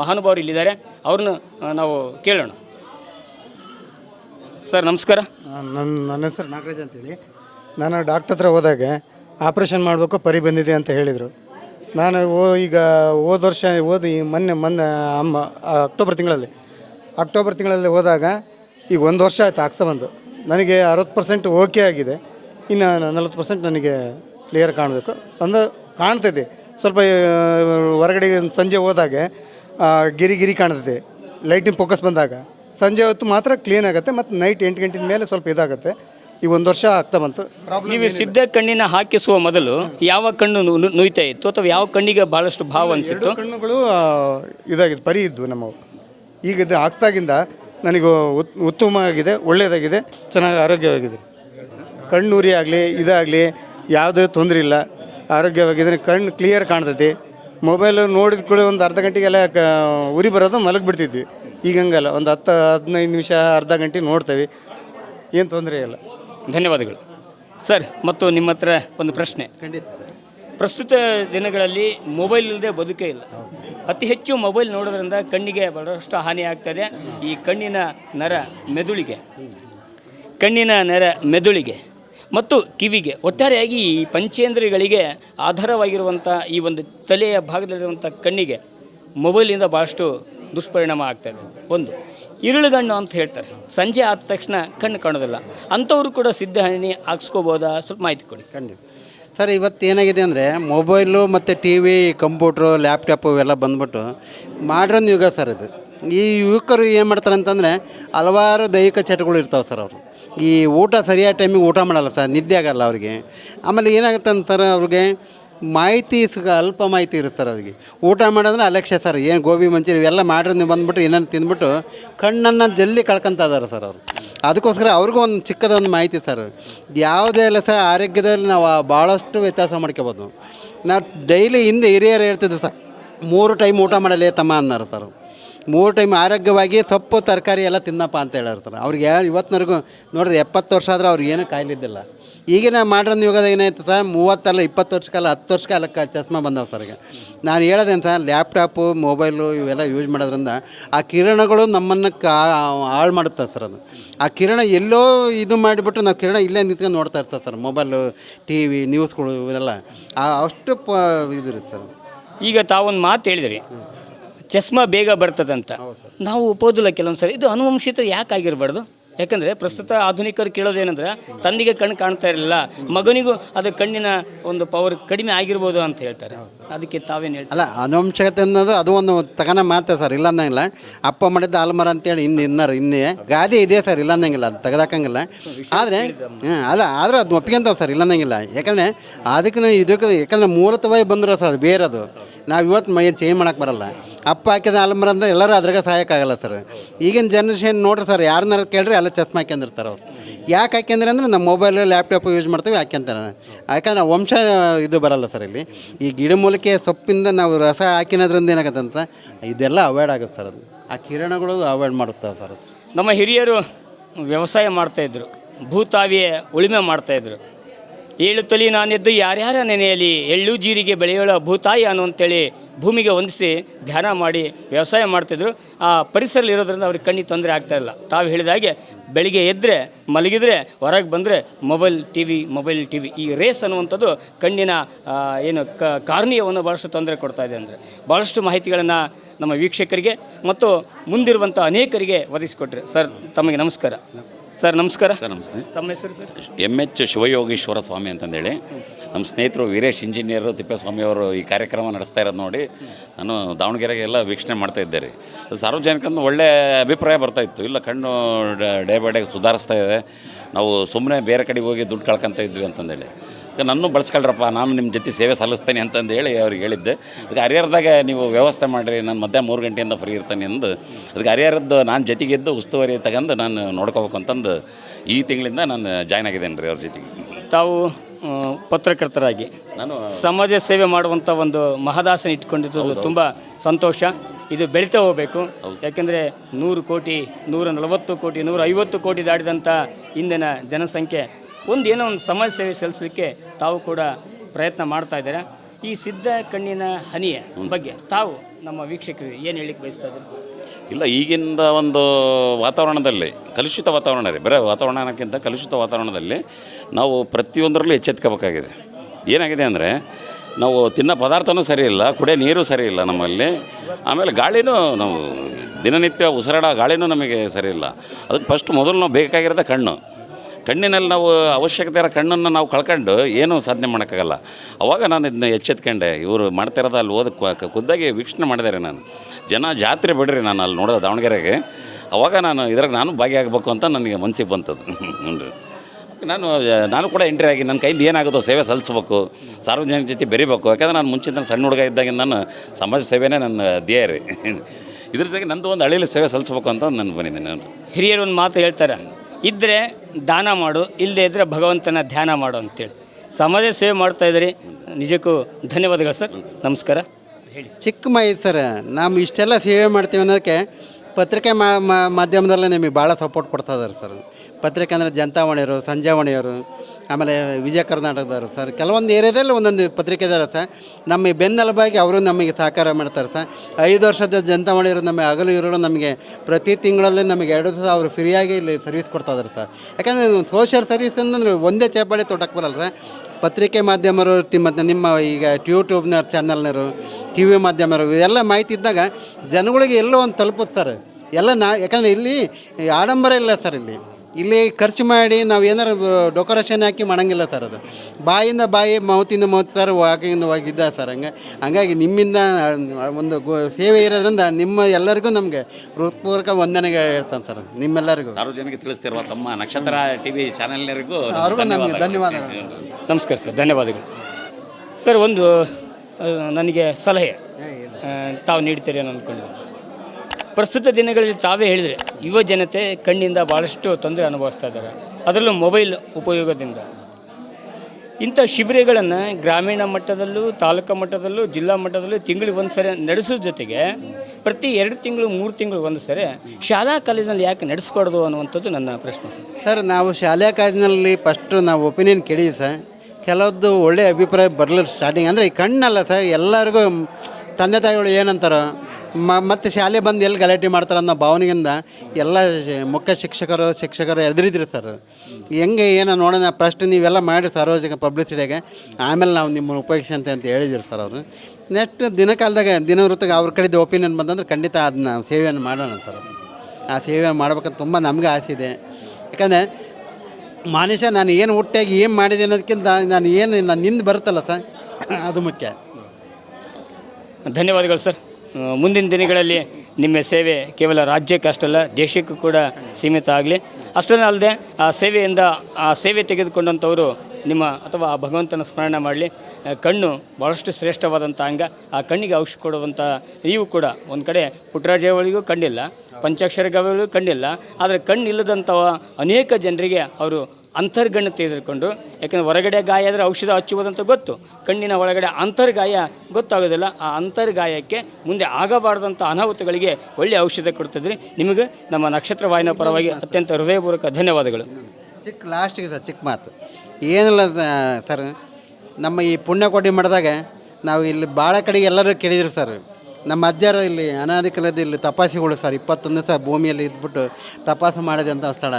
ಮಹಾನುಭಾವರು ಇಲ್ಲಿದ್ದಾರೆ. ಅವ್ರನ್ನ ನಾವು ಕೇಳೋಣ. ಸರ್, ನಮಸ್ಕಾರ. ನನ್ನ ನನ್ನ ಹೆಸರು ನಾಗರಾಜ್ ಅಂತೇಳಿ. ನಾನು ಡಾಕ್ಟರ್ ಹತ್ರ ಹೋದಾಗ ಆಪ್ರೇಷನ್ ಮಾಡಬೇಕು, ಪರಿ ಬಂದಿದೆ ಅಂತ ಹೇಳಿದರು. ನಾನು ಓ, ಈಗ ಹೋದ ವರ್ಷ ಓದಿ ಮೊನ್ನೆ ಮೊನ್ನೆ, ಅಮ್ಮ ಅಕ್ಟೋಬರ್ ತಿಂಗಳಲ್ಲಿ ಅಕ್ಟೋಬರ್ ತಿಂಗಳಲ್ಲಿ ಹೋದಾಗ ಈಗ ಒಂದು ವರ್ಷ ಆಯ್ತು, ಹಾಕ್ಸ ಬಂದು. ನನಗೆ ಅರವತ್ತು ಪರ್ಸೆಂಟ್ ಓಕೆ ಆಗಿದೆ. ಇನ್ನು ನಲ್ವತ್ತು ಪರ್ಸೆಂಟ್ ನನಗೆ ಕ್ಲಿಯರ್ ಕಾಣಬೇಕು. ಅಂದ ಕಾಣ್ತೈತೆ ಸ್ವಲ್ಪ ಹೊರಗಡೆ ಸಂಜೆ ಹೋದಾಗ ಗಿರಿ ಗಿರಿ ಕಾಣ್ತೈತೆ ಲೈಟಿಂಗ್ ಫೋಕಸ್ ಬಂದಾಗ. ಸಂಜೆ ಹೊತ್ತು ಮಾತ್ರ ಕ್ಲೀನ್ ಆಗುತ್ತೆ ಮತ್ತು ನೈಟ್ ಎಂಟು ಗಂಟೆ ಮೇಲೆ ಸ್ವಲ್ಪ ಇದಾಗುತ್ತೆ. ಈ ಒಂದು ವರ್ಷ ಆಗ್ತಾ ಬಂತು. ನೀವು ಸಿದ್ಧ ಕಣ್ಣಿನ ಹಾಕಿಸುವ ಮೊದಲು ಯಾವ ಕಣ್ಣು ನುಯ್ತಾ ಇತ್ತು? ಅಥವಾ ಯಾವ ಕಣ್ಣಿಗೆ ಭಾಳಷ್ಟು ಭಾವ ಅನಿಸಿತ್ತು? ಕಣ್ಣುಗಳು ಇದಾಗಿದೆ ಪರಿ ಇದ್ವು ನಮ್ಮವು. ಈಗ ಇದು ಹಾಕ್ಸ್ದಾಗಿಂದ ನನಗೆ ಉತ್- ಉತ್ತಮ ಆಗಿದೆ ಒಳ್ಳೆಯದಾಗಿದೆ ಚೆನ್ನಾಗಿ ಆರೋಗ್ಯವಾಗಿದೆ. ಕಣ್ಣುರಿ ಆಗಲಿ ಇದಾಗಲಿ ಯಾವುದೇ ತೊಂದರೆ ಇಲ್ಲ. ಆರೋಗ್ಯವಾಗಿದ್ದರೆ ಕಣ್ಣು ಕ್ಲಿಯರ್ ಕಾಣ್ತೈತಿ. ಮೊಬೈಲ್ ನೋಡಿದ ಕೂಡ ಒಂದು ಅರ್ಧ ಗಂಟೆಗೆಲ್ಲ ಕ ಉರಿ ಬರೋದು ಮಲಗಿಬಿಡ್ತಿದ್ವಿ. ಈಗ ಹಂಗಲ್ಲ. ಒಂದು ಹತ್ತು ಹದಿನೈದು ನಿಮಿಷ ಅರ್ಧ ಗಂಟೆ ನೋಡ್ತೇವೆ. ಏನು ತೊಂದರೆ ಇಲ್ಲ. ಧನ್ಯವಾದಗಳು. ಸರ್ ಮತ್ತು ನಿಮ್ಮ ಹತ್ರ ಒಂದು ಪ್ರಶ್ನೆ. ಖಂಡಿತ. ಪ್ರಸ್ತುತ ದಿನಗಳಲ್ಲಿ ಮೊಬೈಲ್ ಇಲ್ಲದೆ ಬದುಕೇ ಇಲ್ಲ. ಅತಿ ಹೆಚ್ಚು ಮೊಬೈಲ್ ನೋಡೋದ್ರಿಂದ ಕಣ್ಣಿಗೆ ಬಹಳಷ್ಟು ಹಾನಿ ಆಗ್ತದೆ. ಈ ಕಣ್ಣಿನ ನರ ಮೆದುಳಿಗೆ. ಕಣ್ಣಿನ ನರ ಮೆದುಳಿಗೆ. ಮತ್ತು ಕಿವಿಗೆ. ಒಟ್ಟಾರೆಯಾಗಿ ಈ ಪಂಚೇಂದ್ರಿಯಗಳಿಗೆ ಆಧಾರವಾಗಿರುವಂಥ ಈ ಒಂದು ತಲೆಯ ಭಾಗದಲ್ಲಿರುವಂಥ ಕಣ್ಣಿಗೆ ಮೊಬೈಲಿಂದ ಭಾಳಷ್ಟು ದುಷ್ಪರಿಣಾಮ ಆಗ್ತದೆ ಒಂದು ಇರುಳುಗಣ್ಣು ಅಂತ ಹೇಳ್ತಾರೆ. ಸಂಜೆ ಆದ ತಕ್ಷಣ ಕಣ್ಣು ಕಾಣೋದಿಲ್ಲ. ಅಂಥವ್ರು ಕೂಡ ಸಿದ್ಧಹಣ್ಣಿ ಹಾಕ್ಸ್ಕೋಬೋದಾ? ಸ್ವಲ್ಪ ಮಾಹಿತಿ ಕೊಡಿ. ಖಂಡಿತ. ಸರ್, ಇವತ್ತು ಏನಾಗಿದೆ ಅಂದರೆ ಮೊಬೈಲು ಮತ್ತು ಟಿ ವಿ, ಕಂಪ್ಯೂಟ್ರು, ಲ್ಯಾಪ್ಟಾಪು ಇವೆಲ್ಲ ಬಂದ್ಬಿಟ್ಟು ಮಾಡ್ರನ್ ಯುಗ ಸರ್ ಇದು. ಈ ಯುವಕರು ಏನು ಮಾಡ್ತಾರೆ ಅಂತಂದರೆ ಹಲವಾರು ದೈಹಿಕ ಚಟಗಳು ಇರ್ತಾವೆ ಸರ್ ಅವರು. ಈ ಊಟ ಸರಿಯಾದ ಟೈಮಿಗೆ ಊಟ ಮಾಡಲ್ಲ ಸರ್, ನಿದ್ದೆ ಆಗಲ್ಲ ಅವ್ರಿಗೆ. ಆಮೇಲೆ ಏನಾಗುತ್ತೆ ಅಂತಾರೆ ಅವ್ರಿಗೆ, ಮಾಹಿತಿ ಅಲ್ಪ ಮಾಹಿತಿ ಇರುತ್ತೆ ಸರ್ ಅವ್ರಿಗೆ. ಊಟ ಮಾಡಿದ್ರೆ ಅಲಕ್ಷ್ಯ ಸರ್, ಏನು ಗೋಬಿ ಮಂಚೂರಿ ಇವೆಲ್ಲ ಮಾಡ್ರಿ ಬಂದುಬಿಟ್ಟು ಏನನ್ನು ತಿಂದ್ಬಿಟ್ಟು ಕಣ್ಣನ್ನು ಜಲ್ದಿ ಕಳ್ಕೊತಾ ಇದ್ದಾರೆ ಸರ್ ಅವರು. ಅದಕ್ಕೋಸ್ಕರ ಅವ್ರಿಗೂ ಒಂದು ಚಿಕ್ಕದೊಂದು ಮಾಹಿತಿ ಸರ್. ಯಾವುದೇ ಇಲ್ಲ ಸರ್, ಆರೋಗ್ಯದಲ್ಲಿ ನಾವು ಭಾಳಷ್ಟು ವ್ಯತ್ಯಾಸ ಮಾಡ್ಕೋಬೋದು. ನಾವು ಡೈಲಿ ಹಿಂದೆ ಹಿರಿಯರು ಹೇಳ್ತಿದ್ದೆ ಸರ್, ಮೂರು ಟೈಮ್ ಊಟ ಮಾಡಲೇ ತಮ್ಮ ಅನ್ನೋರು ಸರ್ ಮೂರು ಟೈಮ್ ಆರೋಗ್ಯವಾಗಿ ಸೊಪ್ಪು, ತರಕಾರಿ ಎಲ್ಲ ತಿನ್ನಪ್ಪ ಅಂತ ಹೇಳಿರ್ತಾರೆ. ಅವ್ರಿಗೆ ಯಾರು ಇವತ್ತಿನವರೆಗೂ ನೋಡ್ರಿ, ಎಪ್ಪತ್ತು ವರ್ಷ ಆದ್ರೆ ಅವ್ರಿಗೆ ಏನೂ ಕಾಯಿಲಿದ್ದಿಲ್ಲ. ಈಗಿನ ಮಾಡ್ರನ್ ಯುಗದ ಏನಾಯ್ತು ಸರ್, ಮೂವತ್ತಲ್ಲ, ಇಪ್ಪತ್ತು ಕಾಲ ಹತ್ತು ವರ್ಷ ಕ ಚಸ್ಮಾ ಬಂದವ ಸರ್ ಈಗ. ನಾನು ಹೇಳೋದೇನು ಸರ್, ಲ್ಯಾಪ್ಟಾಪು, ಮೊಬೈಲು ಇವೆಲ್ಲ ಯೂಸ್ ಮಾಡೋದ್ರಿಂದ ಆ ಕಿರಣಗಳು ನಮ್ಮನ್ನು ಕಾ, ಹಾಳು ಮಾಡುತ್ತೆ ಸರ್ ಅದು. ಆ ಕಿರಣ ಎಲ್ಲೋ ಇದು ಮಾಡಿಬಿಟ್ಟು ನಾವು ಕಿರಣ ಇಲ್ಲೇ ನಿಂತ್ಕೊಂಡು ನೋಡ್ತಾ ಇರ್ತದೆ ಸರ್, ಮೊಬೈಲು ಟಿ ವಿ ನ್ಯೂಸ್ಗಳು ಇವೆಲ್ಲ. ಅಷ್ಟು ಪ, ಇದಿರುತ್ತೆ ಸರ್. ಈಗ ತಾವೊಂದು ಮಾತು ಹೇಳಿದ್ರಿ. ಚಸ್ಮಾ ಬೇಗ ಬರ್ತದಂತ. ನಾವು ಒಪ್ಪೋದಿಲ್ಲ ಕೆಲವೊಂದು ಸರಿ ಇದು ಅನುವಂಶಿತ ಯಾಕೆ ಆಗಿರಬಾರ್ದು? ಯಾಕಂದರೆ ಪ್ರಸ್ತುತ ಆಧುನಿಕರು ಕೇಳೋದೇನೆಂದ್ರೆ ತಂದಿಗೆ ಕಣ್ಣು ಕಾಣ್ತಾ ಇರಲಿಲ್ಲ ಮಗನಿಗೂ ಅದು ಕಣ್ಣಿನ ಒಂದು ಪವರ್ ಕಡಿಮೆ ಆಗಿರ್ಬೋದು ಅಂತ ಹೇಳ್ತಾರೆ. ಅದಕ್ಕೆ ತಾವೇನು ಹೇಳ್ತಾರೆ? ಅಲ್ಲ ಅನುವಂಶಕತೆ ಅನ್ನೋದು ಅದು ಒಂದು ತಗನ ಮಾತೆ ಸರ್ ಇಲ್ಲ. ಅನ್ನಂಗಿಲ್ಲ ಅಪ್ಪ ಮಾಡಿದ್ದ ಆಲ್ಮರ ಅಂತೇಳಿ ಇನ್ನು ಇನ್ನರು ಇನ್ನೇ. ಗಾದೆ ಇದೆ ಸರ್ ಇಲ್ಲ ಅನ್ನಂಗಿಲ್ಲ ಅದು ತೆಗೆದಾಕಂಗಿಲ್ಲ. ಆದರೆ ಹಾಂ ಅಲ್ಲ ಆದರೂ ಅದು ಒಪ್ಕೊಂತಾವೆ ಸರ್ ಇಲ್ಲ ಅನ್ನಂಗಿಲ್ಲ ಯಾಕಂದರೆ ಅದಕ್ಕೆ ಇದಕ್ಕೆ ಯಾಕಂದರೆ ಮೂಲತವಾಗಿ ಬಂದಿರೋ ಸರ್ ಅದು ಬೇರದು. ನಾವು ಇವತ್ತು ಮೈ ಚೇಂಜ್ ಮಾಡೋಕೆ ಬರಲ್ಲ. ಅಪ್ಪ ಹಾಕಿದ ಆಲ್ಮರ ಅಂದ್ರೆ ಎಲ್ಲರೂ ಅದ್ರಾಗ ಸಹಾಯಕ್ಕಾಗಲ್ಲ ಸರ್ ಈಗಿನ ಜನ್ರೇಷನ್ ನೋಡ್ರಿ ಸರ್ ಯಾರನ್ನಾರು ಕೇಳ್ರಿ ಎಲ್ಲ ಚಸ್ಮ ಹಾಕ್ಯಂದಿರ್ತಾರೆ ಅವ್ರು. ಯಾಕೆ ಹಾಕ್ಯಂದ್ರೆ ಅಂದ್ರೆ ನಮ್ಮ ಮೊಬೈಲು ಲ್ಯಾಪ್ಟಾಪ್ ಯೂಸ್ ಮಾಡ್ತೀವಿ, ಹಾಕ್ಯಂತಾರೆ. ಯಾಕಂದ್ರೆ ವಂಶ ಇದು ಬರಲ್ಲ ಸರ್ ಇಲ್ಲಿ. ಈ ಗಿಡಮೂಲಿಕೆ ಸೊಪ್ಪಿಂದ ನಾವು ರಸ ಹಾಕಿನೋದ್ರಿಂದ ಏನಾಗುತ್ತೆ ಅಂತ ಇದೆಲ್ಲ ಅವಾಯ್ಡ್ ಆಗುತ್ತೆ ಸರ್ ಅದು. ಆ ಕಿರಣಗಳು ಅವಾಯ್ಡ್ ಮಾಡುತ್ತಾ ಸರ್ ನಮ್ಮ ಹಿರಿಯರು ವ್ಯವಸಾಯ ಮಾಡ್ತಾಯಿದ್ರು ಭೂತಾವಿಯೇ ಉಳಿಮೆ ಮಾಡ್ತಾಯಿದ್ರು ಏಳು ತೊಲಿ ನಾನೆದ್ದು ಯಾರ್ಯಾರ ನೆನೆಯಲಿ? ಎಳ್ಳು ಜೀರಿಗೆ ಬೆಳೆಯೋಳ ಭೂತಾಯಿ ಅನ್ನುವಂಥೇಳಿ ಭೂಮಿಗೆ ಹೊಂದಿಸಿ ಧ್ಯಾನ ಮಾಡಿ ವ್ಯವಸಾಯ ಮಾಡ್ತಿದ್ರು. ಆ ಪರಿಸರ ಇರೋದ್ರಿಂದ ಅವ್ರಿಗೆ ಕಣ್ಣಿಗೆ ತೊಂದರೆ ಇಲ್ಲ. ತಾವು ಹೇಳಿದ ಹಾಗೆ ಬೆಳಿಗ್ಗೆ ಎದ್ದರೆ ಮಲಗಿದರೆ, ಹೊರಗೆ ಬಂದರೆ mobile T V mobile T V ಈ ರೇಸ್ ಅನ್ನುವಂಥದ್ದು ಕಣ್ಣಿನ ಏನು ಕ ಕಾರ್ನಿಯವನ್ನು ಭಾಳಷ್ಟು ತೊಂದರೆ ಕೊಡ್ತಾ ಇದೆ ಅಂದರೆ. ಭಾಳಷ್ಟು ಮಾಹಿತಿಗಳನ್ನು ನಮ್ಮ ವೀಕ್ಷಕರಿಗೆ ಮತ್ತು ಮುಂದಿರುವಂಥ ಅನೇಕರಿಗೆ ಒದಗಿಸಿಕೊಟ್ರೆ. ಸರ್, ತಮಗೆ ನಮಸ್ಕಾರ. ಸರ್ ನಮಸ್ಕಾರ. ಸರ್ ನಮಸ್ತೆ. ತಮ್ಮ ಹೆಸರು sir? M H Shivayogishwara Swamy ಅಂತಂದೇಳಿ. ನಮ್ಮ ಸ್ನೇಹಿತರು ವೀರೇಶ್ ಇಂಜಿನಿಯರು ತಿಪ್ಪೇಸ್ವಾಮಿ ಅವರು ಈ ಕಾರ್ಯಕ್ರಮ ನಡೆಸ್ತಾ ಇರೋದು ನೋಡಿ ನಾನು ದಾವಣಗೆರೆಗೆ ಎಲ್ಲ ವೀಕ್ಷಣೆ ಮಾಡ್ತಾ ಇದ್ದೆ ರೀ. ಸಾರ್ವಜನಿಕರಿಂದ ಒಳ್ಳೆ ಅಭಿಪ್ರಾಯ ಬರ್ತಾ ಇತ್ತು. ಇಲ್ಲ ಕಣ್ಣು ಡೇ ಬೈ ಡೇ ಸುಧಾರಿಸ್ತಾ ಇದೆ. ನಾವು ಸುಮ್ಮನೆ ಬೇರೆ ಕಡೆಗೆ ಹೋಗಿ ದುಡ್ಡು ಕಳ್ಕೊತ ಇದ್ವಿ ಅಂತಂದೇಳಿ. ನನ್ನೂ ಬಳಸ್ಕೊಳ್ರಪ್ಪ ನಾನು ನಿಮ್ಮ ಜೊತೆ ಸೇವೆ ಸಲ್ಲಿಸ್ತೇನೆ ಅಂತಂದು ಹೇಳಿ ಅವ್ರಿಗೆ ಹೇಳಿದ್ದೆ. ಅದಕ್ಕೆ ಹರಿಹರದಾಗ ನೀವು ವ್ಯವಸ್ಥೆ ಮಾಡಿರಿ ನಾನು ಮಧ್ಯಾಹ್ನ ಮೂರು ಗಂಟೆಯಿಂದ ಫ್ರೀ ಇರ್ತೇನೆ ಎಂದು. ಅದಕ್ಕೆ ಹರಿಹರದ್ದು ನಾನು ಜೊತೆಗಿದ್ದು ಉಸ್ತುವಾರಿ ತಗೊಂಡು ನಾನು ನೋಡ್ಕೋಬೇಕು ಅಂತಂದು ಈ ತಿಂಗಳಿಂದ ನಾನು ಜಾಯ್ನ್ ಆಗಿದ್ದೇನೆ ರೀ ಅವ್ರ ಜೊತೆಗೆ. ತಾವು ಪತ್ರಕರ್ತರಾಗಿ ನಾನು ಸಮಾಜ ಸೇವೆ ಮಾಡುವಂಥ ಒಂದು ಮಹದಾಸನ ಇಟ್ಕೊಂಡಿದ್ದು ತುಂಬ ಸಂತೋಷ. ಇದು ಬೆಳೀತಾ ಹೋಗಬೇಕು. ಯಾಕೆಂದರೆ ನೂರು ಕೋಟಿ ನೂರ ನಲವತ್ತು ಕೋಟಿ ನೂರ ಐವತ್ತು ಕೋಟಿ ದಾಟಿದಂಥ ಇಂದಿನ ಜನಸಂಖ್ಯೆ ಒಂದು ಏನೋ ಒಂದು ಸಮಾಜ ಸೇವೆ ಸಲ್ಲಿಸಲಿಕ್ಕೆ ತಾವು ಕೂಡ ಪ್ರಯತ್ನ ಮಾಡ್ತಾ ಇದ್ದಾರೆ? ಈ ಸಿದ್ಧ ಕಣ್ಣಿನ ಹನಿಯ ಬಗ್ಗೆ ತಾವು ನಮ್ಮ ವೀಕ್ಷಕರಿಗೆ ಏನು ಹೇಳಿಕ್ಕೆ ಬಯಸ್ತಾ ಇದ್ದಾರೆ? ಇಲ್ಲ ಈಗಿಂದ ಒಂದು ವಾತಾವರಣದಲ್ಲಿ ಕಲುಷಿತ ವಾತಾವರಣ ರೀ ಬರೀ ವಾತಾವರಣಕ್ಕಿಂತ ಕಲುಷಿತ ವಾತಾವರಣದಲ್ಲಿ ನಾವು ಪ್ರತಿಯೊಂದರಲ್ಲೂ ಎಚ್ಚೆತ್ಕೋಬೇಕಾಗಿದೆ. ಏನಾಗಿದೆ ಅಂದರೆ ನಾವು ತಿನ್ನೋ ಪದಾರ್ಥನೂ ಸರಿ ಇಲ್ಲ ಕುಡಿಯೋ ನೀರು ಸರಿ ಇಲ್ಲ ನಮ್ಮಲ್ಲಿ. ಆಮೇಲೆ ಗಾಳಿನೂ ನಾವು ದಿನನಿತ್ಯ ಉಸಿರಾಡೋ ಗಾಳಿನೂ ನಮಗೆ ಸರಿ ಇಲ್ಲ ಅದಕ್ಕೆ ಫಸ್ಟ್ ಮೊದಲು ನಾವು ಬೇಕಾಗಿರೋದೇ ಕಣ್ಣು. ಕಣ್ಣಿನಲ್ಲಿ ನಾವು ಅವಶ್ಯಕತೆ ಇರೋ ಕಣ್ಣನ್ನು ನಾವು ಕಳ್ಕೊಂಡು ಏನೂ ಸಾಧನೆ ಮಾಡೋಕ್ಕಾಗಲ್ಲ. ಅವಾಗ ನಾನು ಇದನ್ನ ಎಚ್ಚೆತ್ಕೊಂಡೆ. ಇವರು ಮಾಡ್ತಿರೋದು ಅಲ್ಲಿ ಓದ ಖುದ್ದಾಗಿ ವೀಕ್ಷಣೆ ಮಾಡಿದೆ ರೀ ನಾನು. ಜನ ಜಾತ್ರೆ ಬಿಡ್ರಿ ನಾನು ಅಲ್ಲಿ ನೋಡೋದು ದಾವಣಗೆರೆಗೆ. ಅವಾಗ ನಾನು ಇದ್ರಾಗ ನಾನು ಭಾಗಿಯಾಗಬೇಕು ಅಂತ ನನಗೆ ಮನಸ್ಸಿಗೆ ಬಂತದ್ದು ಹ್ಞೂ ನಾನು ನಾನು ಕೂಡ ಎಂಟ್ರಿ ಆಗಿ ನನ್ನ ಕೈಯಿಂದ ಏನಾಗುತ್ತೋ ಸೇವೆ ಸಲ್ಲಿಸ್ಬೇಕು. ಸಾರ್ವಜನಿಕ ಜೊತೆ ಬೆರಿಬೇಕು. ಯಾಕಂದ್ರೆ ನಾನು ಮುಂಚಿನ ಸಣ್ಣ ಹುಡುಗ ಇದ್ದಾಗಿಂದ ನಾನು ಸಮಾಜ ಸೇವೆನೇ ನನ್ನ ಧ್ಯೇಯ ರೀ. ಇದ್ರ ಜೊತೆಗೆ ನಂದು ಒಂದು ಹಳ್ಳಿಯಲ್ಲಿ ಸೇವೆ ಸಲ್ಲಿಸ್ಬೇಕು ಅಂತ ನಾನು ಬಂದಿದ್ದೀನಿ ನಾನು. ಹಿರಿಯರು ಒಂದು ಮಾತು ಹೇಳ್ತಾರೆ. ಇದ್ದರೆ ದಾನ ಮಾಡು ಇಲ್ಲದೆ ಇದ್ದರೆ ಭಗವಂತನ ಧ್ಯಾನ ಮಾಡು ಅಂತೇಳಿ. ಸಮಾಜ ಸೇವೆ ಮಾಡ್ತಾ ಇದ್ದೀರಿ. ನಿಜಕ್ಕೂ ಧನ್ಯವಾದಗಳು ಸರ್. ನಮಸ್ಕಾರ. ಹೇಳಿ. ಚಿಕ್ಕ ಮಾಹಿತಿ ಸರ್ ನಾವು ಇಷ್ಟೆಲ್ಲ ಸೇವೆ ಮಾಡ್ತೀವಿ ಅನ್ನೋದಕ್ಕೆ ಪತ್ರಿಕೆ ಮಾಧ್ಯಮದಲ್ಲೇ ನಿಮಗೆ ಭಾಳ ಸಪೋರ್ಟ್ ಕೊಡ್ತಾ ಇದ್ದಾರೆ ಸರ್. ಪತ್ರಿಕೆ ಅಂದರೆ ಜನತಾವಾಣಿಯವರು ಸಂಜಾವಾಣಿಯವರು, ಆಮೇಲೆ ವಿಜಯ ಕರ್ನಾಟಕದವರು ಸರ್. ಕೆಲವೊಂದು ಏರಿಯಾದಲ್ಲಿ ಒಂದೊಂದು ಪತ್ರಿಕೆ ಇದ್ದಾರೆ ಸರ್. ನಮ್ಮ ಬೆನ್ನೆಲುಬಾಗಿ ಅವರು ನಮಗೆ ಸಹಕಾರ ಮಾಡ್ತಾರೆ ಸರ್. ಐದು ವರ್ಷದ ಜನತಾವಾಣಿಯವರು ನಮಗೆ ಹಗಲು ಇರೋರು ನಮಗೆ ಪ್ರತಿ ತಿಂಗಳಲ್ಲಿ ನಮಗೆ ಎರಡು ಸಾವಿರ ಫ್ರೀಯಾಗಿ ಇಲ್ಲಿ ಸರ್ವಿಸ್ ಕೊಡ್ತಾ ಇದ್ದಾರೆ ಸರ್. ಯಾಕಂದರೆ ಸೋಷಿಯಲ್ ಸರ್ವಿಸ್ ಅಂದರೆ ಒಂದೇ ಚೇಪಾಳಿ ತೊಡಕ್ಕೆ ಬರಲ್ಲ ಸರ್. ಪತ್ರಿಕೆ ಮಾಧ್ಯಮರು ಮತ್ತು ನಿಮ್ಮ ಈಗ ಯೂಟ್ಯೂಬ್ನ ಚಾನಲ್ನವರು ಟಿ ವಿ ಮಾಧ್ಯಮರು, ಇವೆಲ್ಲ ಮಾಹಿತಿ ಇದ್ದಾಗ ಜನಗಳಿಗೆ ಎಲ್ಲೋ ಒಂದು ತಲುಪುತ್ತೆ ಸರ್. ಎಲ್ಲ ನಾ ಯಾಕಂದರೆ ಇಲ್ಲಿ ಆಡಂಬರ ಇಲ್ಲ ಸರ್ ಇಲ್ಲಿ. ಇಲ್ಲಿ ಖರ್ಚು ಮಾಡಿ ನಾವು ಏನಾರು ಡೆಕೋರೇಷನ್ ಹಾಕಿ ಮಾಡಂಗಿಲ್ಲ ಸರ್ ಅದು. ಬಾಯಿಂದ ಬಾಯಿ ಮೌತಿಂದ ಮೌತ್ ಸರ್ ವಾಕಿಂದ ವಾಕಿದ್ದ ಸರ್ ಹಂಗೆ. ಹಂಗಾಗಿ ನಿಮ್ಮಿಂದ ಒಂದು ಗೋ ಸೇವೆ ಇರೋದ್ರಿಂದ ನಿಮ್ಮ ಎಲ್ಲರಿಗೂ ನಮಗೆ ಹೃತ್ಪೂರ್ವಕ ವಂದನೆಗೆ ಹೇಳ್ತಾನೆ ಸರ್ ನಿಮ್ಮೆಲ್ಲರಿಗೂ. ಸಾರ್ವಜನಿಕ ತಿಳಿಸ್ತಿರುವ ತಮ್ಮ ನಕ್ಷತ್ರ ಟಿ ವಿ ಚಾನೆಲ್ನರಿಗೂ ಅವ್ರಿಗೂ ನಮಗೆ ಧನ್ಯವಾದಗಳು. ನಮಸ್ಕಾರ ಸರ್ ಧನ್ಯವಾದಗಳು. ಸರ್ ಒಂದು ನನಗೆ ಸಲಹೆ ತಾವು ನೀಡ್ತೀರಿ ಅನ್ಕೊಂಡಿದ್ದೀನಿ. ಅಂದ್ಕೊಂಡಿದ್ದೀನಿ ಪ್ರಸ್ತುತ ದಿನಗಳಲ್ಲಿ ತಾವೇ ಹೇಳಿದರೆ ಯುವ ಜನತೆ ಕಣ್ಣಿಂದ ಭಾಳಷ್ಟು ತೊಂದರೆ ಅನುಭವಿಸ್ತಾ ಇದ್ದಾರೆ. ಅದರಲ್ಲೂ ಮೊಬೈಲ್ ಉಪಯೋಗದಿಂದ. ಇಂಥ ಶಿಬಿರಗಳನ್ನು ಗ್ರಾಮೀಣ ಮಟ್ಟದಲ್ಲೂ, ತಾಲೂಕು ಮಟ್ಟದಲ್ಲೂ, ಜಿಲ್ಲಾ ಮಟ್ಟದಲ್ಲೂ ತಿಂಗಳಿಗೆ ಒಂದು ಸರಿ ನಡೆಸೋದ್ರ ಜೊತೆಗೆ ಪ್ರತಿ ಎರಡು ತಿಂಗಳು, ಮೂರು ತಿಂಗಳು ಒಂದು ಸರಿ ಶಾಲಾ ಕಾಲೇಜಿನಲ್ಲಿ ಯಾಕೆ ನಡೆಸ್ಬಾರ್ದು ಅನ್ನುವಂಥದ್ದು ನನ್ನ ಪ್ರಶ್ನೆ ಸರ್. ಸರ್, ನಾವು ಶಾಲಾ ಕಾಲೇಜಿನಲ್ಲಿ ಫಸ್ಟು ನಾವು ಒಪಿನಿಯನ್ ಕೇಳಿದ್ವಿ ಸರ್. ಕೆಲವೊಂದು ಒಳ್ಳೆಯ ಅಭಿಪ್ರಾಯ ಬರಲಿಲ್ಲ ಸ್ಟಾರ್ಟಿಂಗ್. ಅಂದರೆ ಈ ಕಣ್ಣಲ್ಲ ಸರ್, ಎಲ್ಲರಿಗೂ ತಂದೆ ತಾಯಿಗಳು ಏನಂತಾರೋ ಮ, ಮತ್ತು ಶಾಲೆ ಬಂದು ಎಲ್ಲಿ ಗಲಾಟೆ ಮಾಡ್ತಾರೆ ಅನ್ನೋ ಭಾವನೆಯಿಂದ ಎಲ್ಲ ಮುಖ್ಯ ಶಿಕ್ಷಕರು ಶಿಕ್ಷಕರು ಎದುರಿದ್ರಿ ಸರ್. ಹೆಂಗೆ ಏನೋ ನೋಡೋಣ ಫಸ್ಟ್ ನೀವೆಲ್ಲ ಮಾಡಿ ಸಾರ್ವಜನಿಕ ಪಬ್ಲಿಸಿಟಿಗೆ ಆಮೇಲೆ ನಾವು ನಿಮ್ಮನ್ನು ಉಪಯೋಗಿಸಂತೆ ಅಂತ ಹೇಳಿದ್ರು ಸರ್ ಅವರು. ನೆಕ್ಸ್ಟ್ ದಿನಕಾಲದಾಗ ದಿನವೃತ್ತಿಗೆ ಅವ್ರ ಕಡೆದು ಒಪಿನಿಯನ್ ಬಂದಂದ್ರೆ ಖಂಡಿತ ಅದನ್ನ ಸೇವೆಯನ್ನು ಮಾಡೋಣ ಸರ್. ಆ ಸೇವೆ ಮಾಡ್ಬೇಕಂತ ತುಂಬ ನಮಗೆ ಆಸೆ ಇದೆ. ಯಾಕಂದರೆ ಮನುಷ್ಯ ನಾನು ಏನು ಹುಟ್ಟಾಗಿ ಏನು ಮಾಡಿದೆ ಅನ್ನೋದಕ್ಕಿಂತ ನಾನು ಏನು, ನಾನು ನಿಂದು ಬರುತ್ತಲ್ಲ ಸರ್, ಅದು ಮುಖ್ಯ. ಧನ್ಯವಾದಗಳು ಸರ್. ಮುಂದಿನ ದಿನಗಳಲ್ಲಿ ನಿಮ್ಮ ಸೇವೆ ಕೇವಲ ರಾಜ್ಯಕ್ಕೆ ಅಷ್ಟಲ್ಲ, ದೇಶಕ್ಕೂ ಕೂಡ ಸೀಮಿತ ಆಗಲಿ. ಅಷ್ಟೇ ಅಲ್ಲದೆ ಆ ಸೇವೆಯಿಂದ, ಆ ಸೇವೆ ತೆಗೆದುಕೊಂಡಂಥವರು ನಿಮ್ಮ ಅಥವಾ ಆ ಭಗವಂತನ ಸ್ಮರಣೆ ಮಾಡಲಿ. ಕಣ್ಣು ಭಾಳಷ್ಟು ಶ್ರೇಷ್ಠವಾದಂಥ ಅಂಗ. ಆ ಕಣ್ಣಿಗೆ ಔಷಧ ಕೊಡುವಂಥ ನೀವು ಕೂಡ ಒಂದು ಕಡೆ ಪುಟ್ಟರಾಜಗಳಿಗೂ ಕಣ್ಣಿಲ್ಲ, ಪಂಚಾಕ್ಷರ ಗವಿಗಳಿಗೂ ಕಣ್ಣಿಲ್ಲ. ಆದರೆ ಕಣ್ಣಿಲ್ಲದಂಥ ಅನೇಕ ಜನರಿಗೆ ಅವರು ಅಂತರ್ಗಣ್ಣ ತೆಗೆದುಕೊಂಡು, ಯಾಕಂದರೆ ಹೊರಗಡೆ ಗಾಯ ಆದರೆ ಔಷಧ ಹಚ್ಚುವುದಂತ ಗೊತ್ತು. ಕಣ್ಣಿನ ಒಳಗಡೆ ಅಂತರ್ಗಾಯ ಗೊತ್ತಾಗೋದಿಲ್ಲ. ಆ ಅಂತರ್ಗಾಯಕ್ಕೆ ಮುಂದೆ ಆಗಬಾರ್ದಂಥ ಅನಾಹುತಗಳಿಗೆ ಒಳ್ಳೆಯ ಔಷಧ ಕೊಡ್ತಿದ್ರಿ. ನಿಮಗೆ ನಮ್ಮ ನಕ್ಷತ್ರ ವಾಹಿನ ಪರವಾಗಿ ಅತ್ಯಂತ ಹೃದಯಪೂರ್ವಕ ಧನ್ಯವಾದಗಳು. ಚಿಕ್ಕ ಲಾಸ್ಟಿಗೆ ಸರ್, ಚಿಕ್ಕ ಮಾತು. ಏನಿಲ್ಲ ಸರ್, ನಮ್ಮ ಈ ಪುಣ್ಯಕೋಟಿ ಮಾಡಿದಾಗ ನಾವು ಇಲ್ಲಿ ಭಾಳ ಕಡೆಗೆ ಎಲ್ಲರೂ ಕೇಳಿದ್ರು ಸರ್. ನಮ್ಮ ಅಜ್ಜರು ಇಲ್ಲಿ ಅನಾದಿ ಇಲ್ಲಿ ತಪಾಸಿಗಳು ಸರ್, ಇಪ್ಪತ್ತೊಂದು ಸಹ ಭೂಮಿಯಲ್ಲಿ ಇದ್ಬಿಟ್ಟು ತಪಾಸು ಮಾಡಿದಂಥ ಸ್ಥಳ.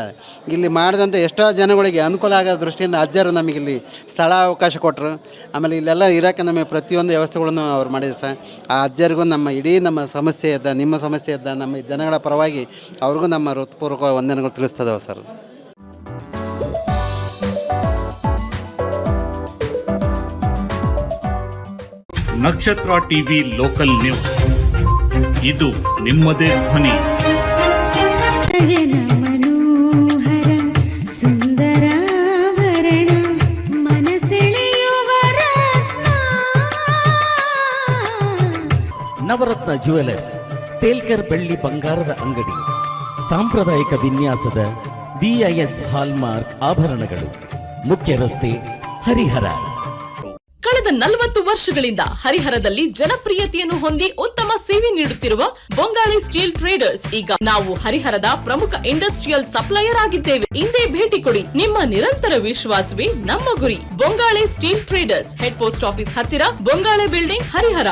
ಇಲ್ಲಿ ಮಾಡಿದಂಥ ಎಷ್ಟೋ ಜನಗಳಿಗೆ ಅನುಕೂಲ ಆಗೋ ದೃಷ್ಟಿಯಿಂದ ಅಜ್ಜರು ನಮಗೆ ಇಲ್ಲಿ ಸ್ಥಳ ಅವಕಾಶ ಕೊಟ್ಟರು ಆಮೇಲೆ ಇಲ್ಲೆಲ್ಲ ಇರೋಕ್ಕೆ ನಮಗೆ ಪ್ರತಿಯೊಂದು ವ್ಯವಸ್ಥೆಗಳನ್ನು ಅವ್ರು ಮಾಡಿದ್ರು ಸರ್. ಆ ಅಜ್ಜರಿಗೂ ನಮ್ಮ ಇಡೀ ನಮ್ಮ ಸಮಸ್ಯೆ ಇದ್ದ, ನಿಮ್ಮ ಸಮಸ್ಯೆ ಇದ್ದ, ನಮ್ಮ ಜನಗಳ ಪರವಾಗಿ ಅವ್ರಿಗೂ ನಮ್ಮ ಹೃತ್ಪೂರ್ವಕ ವಂದನೆಗಳು ತಿಳಿಸ್ತದವ sir. Nakshatra TV local news. ಇದು ನಿಮ್ಮದೇ ಧ್ವನಿ. ನವರತ್ನ ಜುವೆಲರ್ಸ್ ತೇಲ್ಕರ್ ಬೆಳ್ಳಿ ಬಂಗಾರದ ಅಂಗಡಿ ಸಾಂಪ್ರದಾಯಿಕ ವಿನ್ಯಾಸದ ಬಿಐಎಸ್ ಹಾಲ್ಮಾರ್ಕ್ ಆಭರಣಗಳು ಮುಖ್ಯ ರಸ್ತೆ ಹರಿಹರ. ನಲವತ್ತು ವರ್ಷಗಳಿಂದ ಹರಿಹರದಲ್ಲಿ ಜನಪ್ರಿಯತೆಯನ್ನು ಹೊಂದಿ ಉತ್ತಮ ಸೇವೆ ನೀಡುತ್ತಿರುವ ಬೊಂಗಾಳಿ ಸ್ಟೀಲ್ ಟ್ರೇಡರ್ಸ್. ಈಗ ನಾವು ಹರಿಹರದ ಪ್ರಮುಖ ಇಂಡಸ್ಟ್ರಿಯಲ್ ಸಪ್ಲೈಯರ್ ಆಗಿದ್ದೇವೆ. ಇಂದೇ ಭೇಟಿ ಕೊಡಿ ನಿಮ್ಮ ನಿರಂತರ ವಿಶ್ವಾಸವೇ ನಮ್ಮ ಗುರಿ. Bongali steel traders, head post office ಹತ್ತಿರ ಬೊಂಗಾಳೆ ಬಿಲ್ಡಿಂಗ್ ಹರಿಹರ.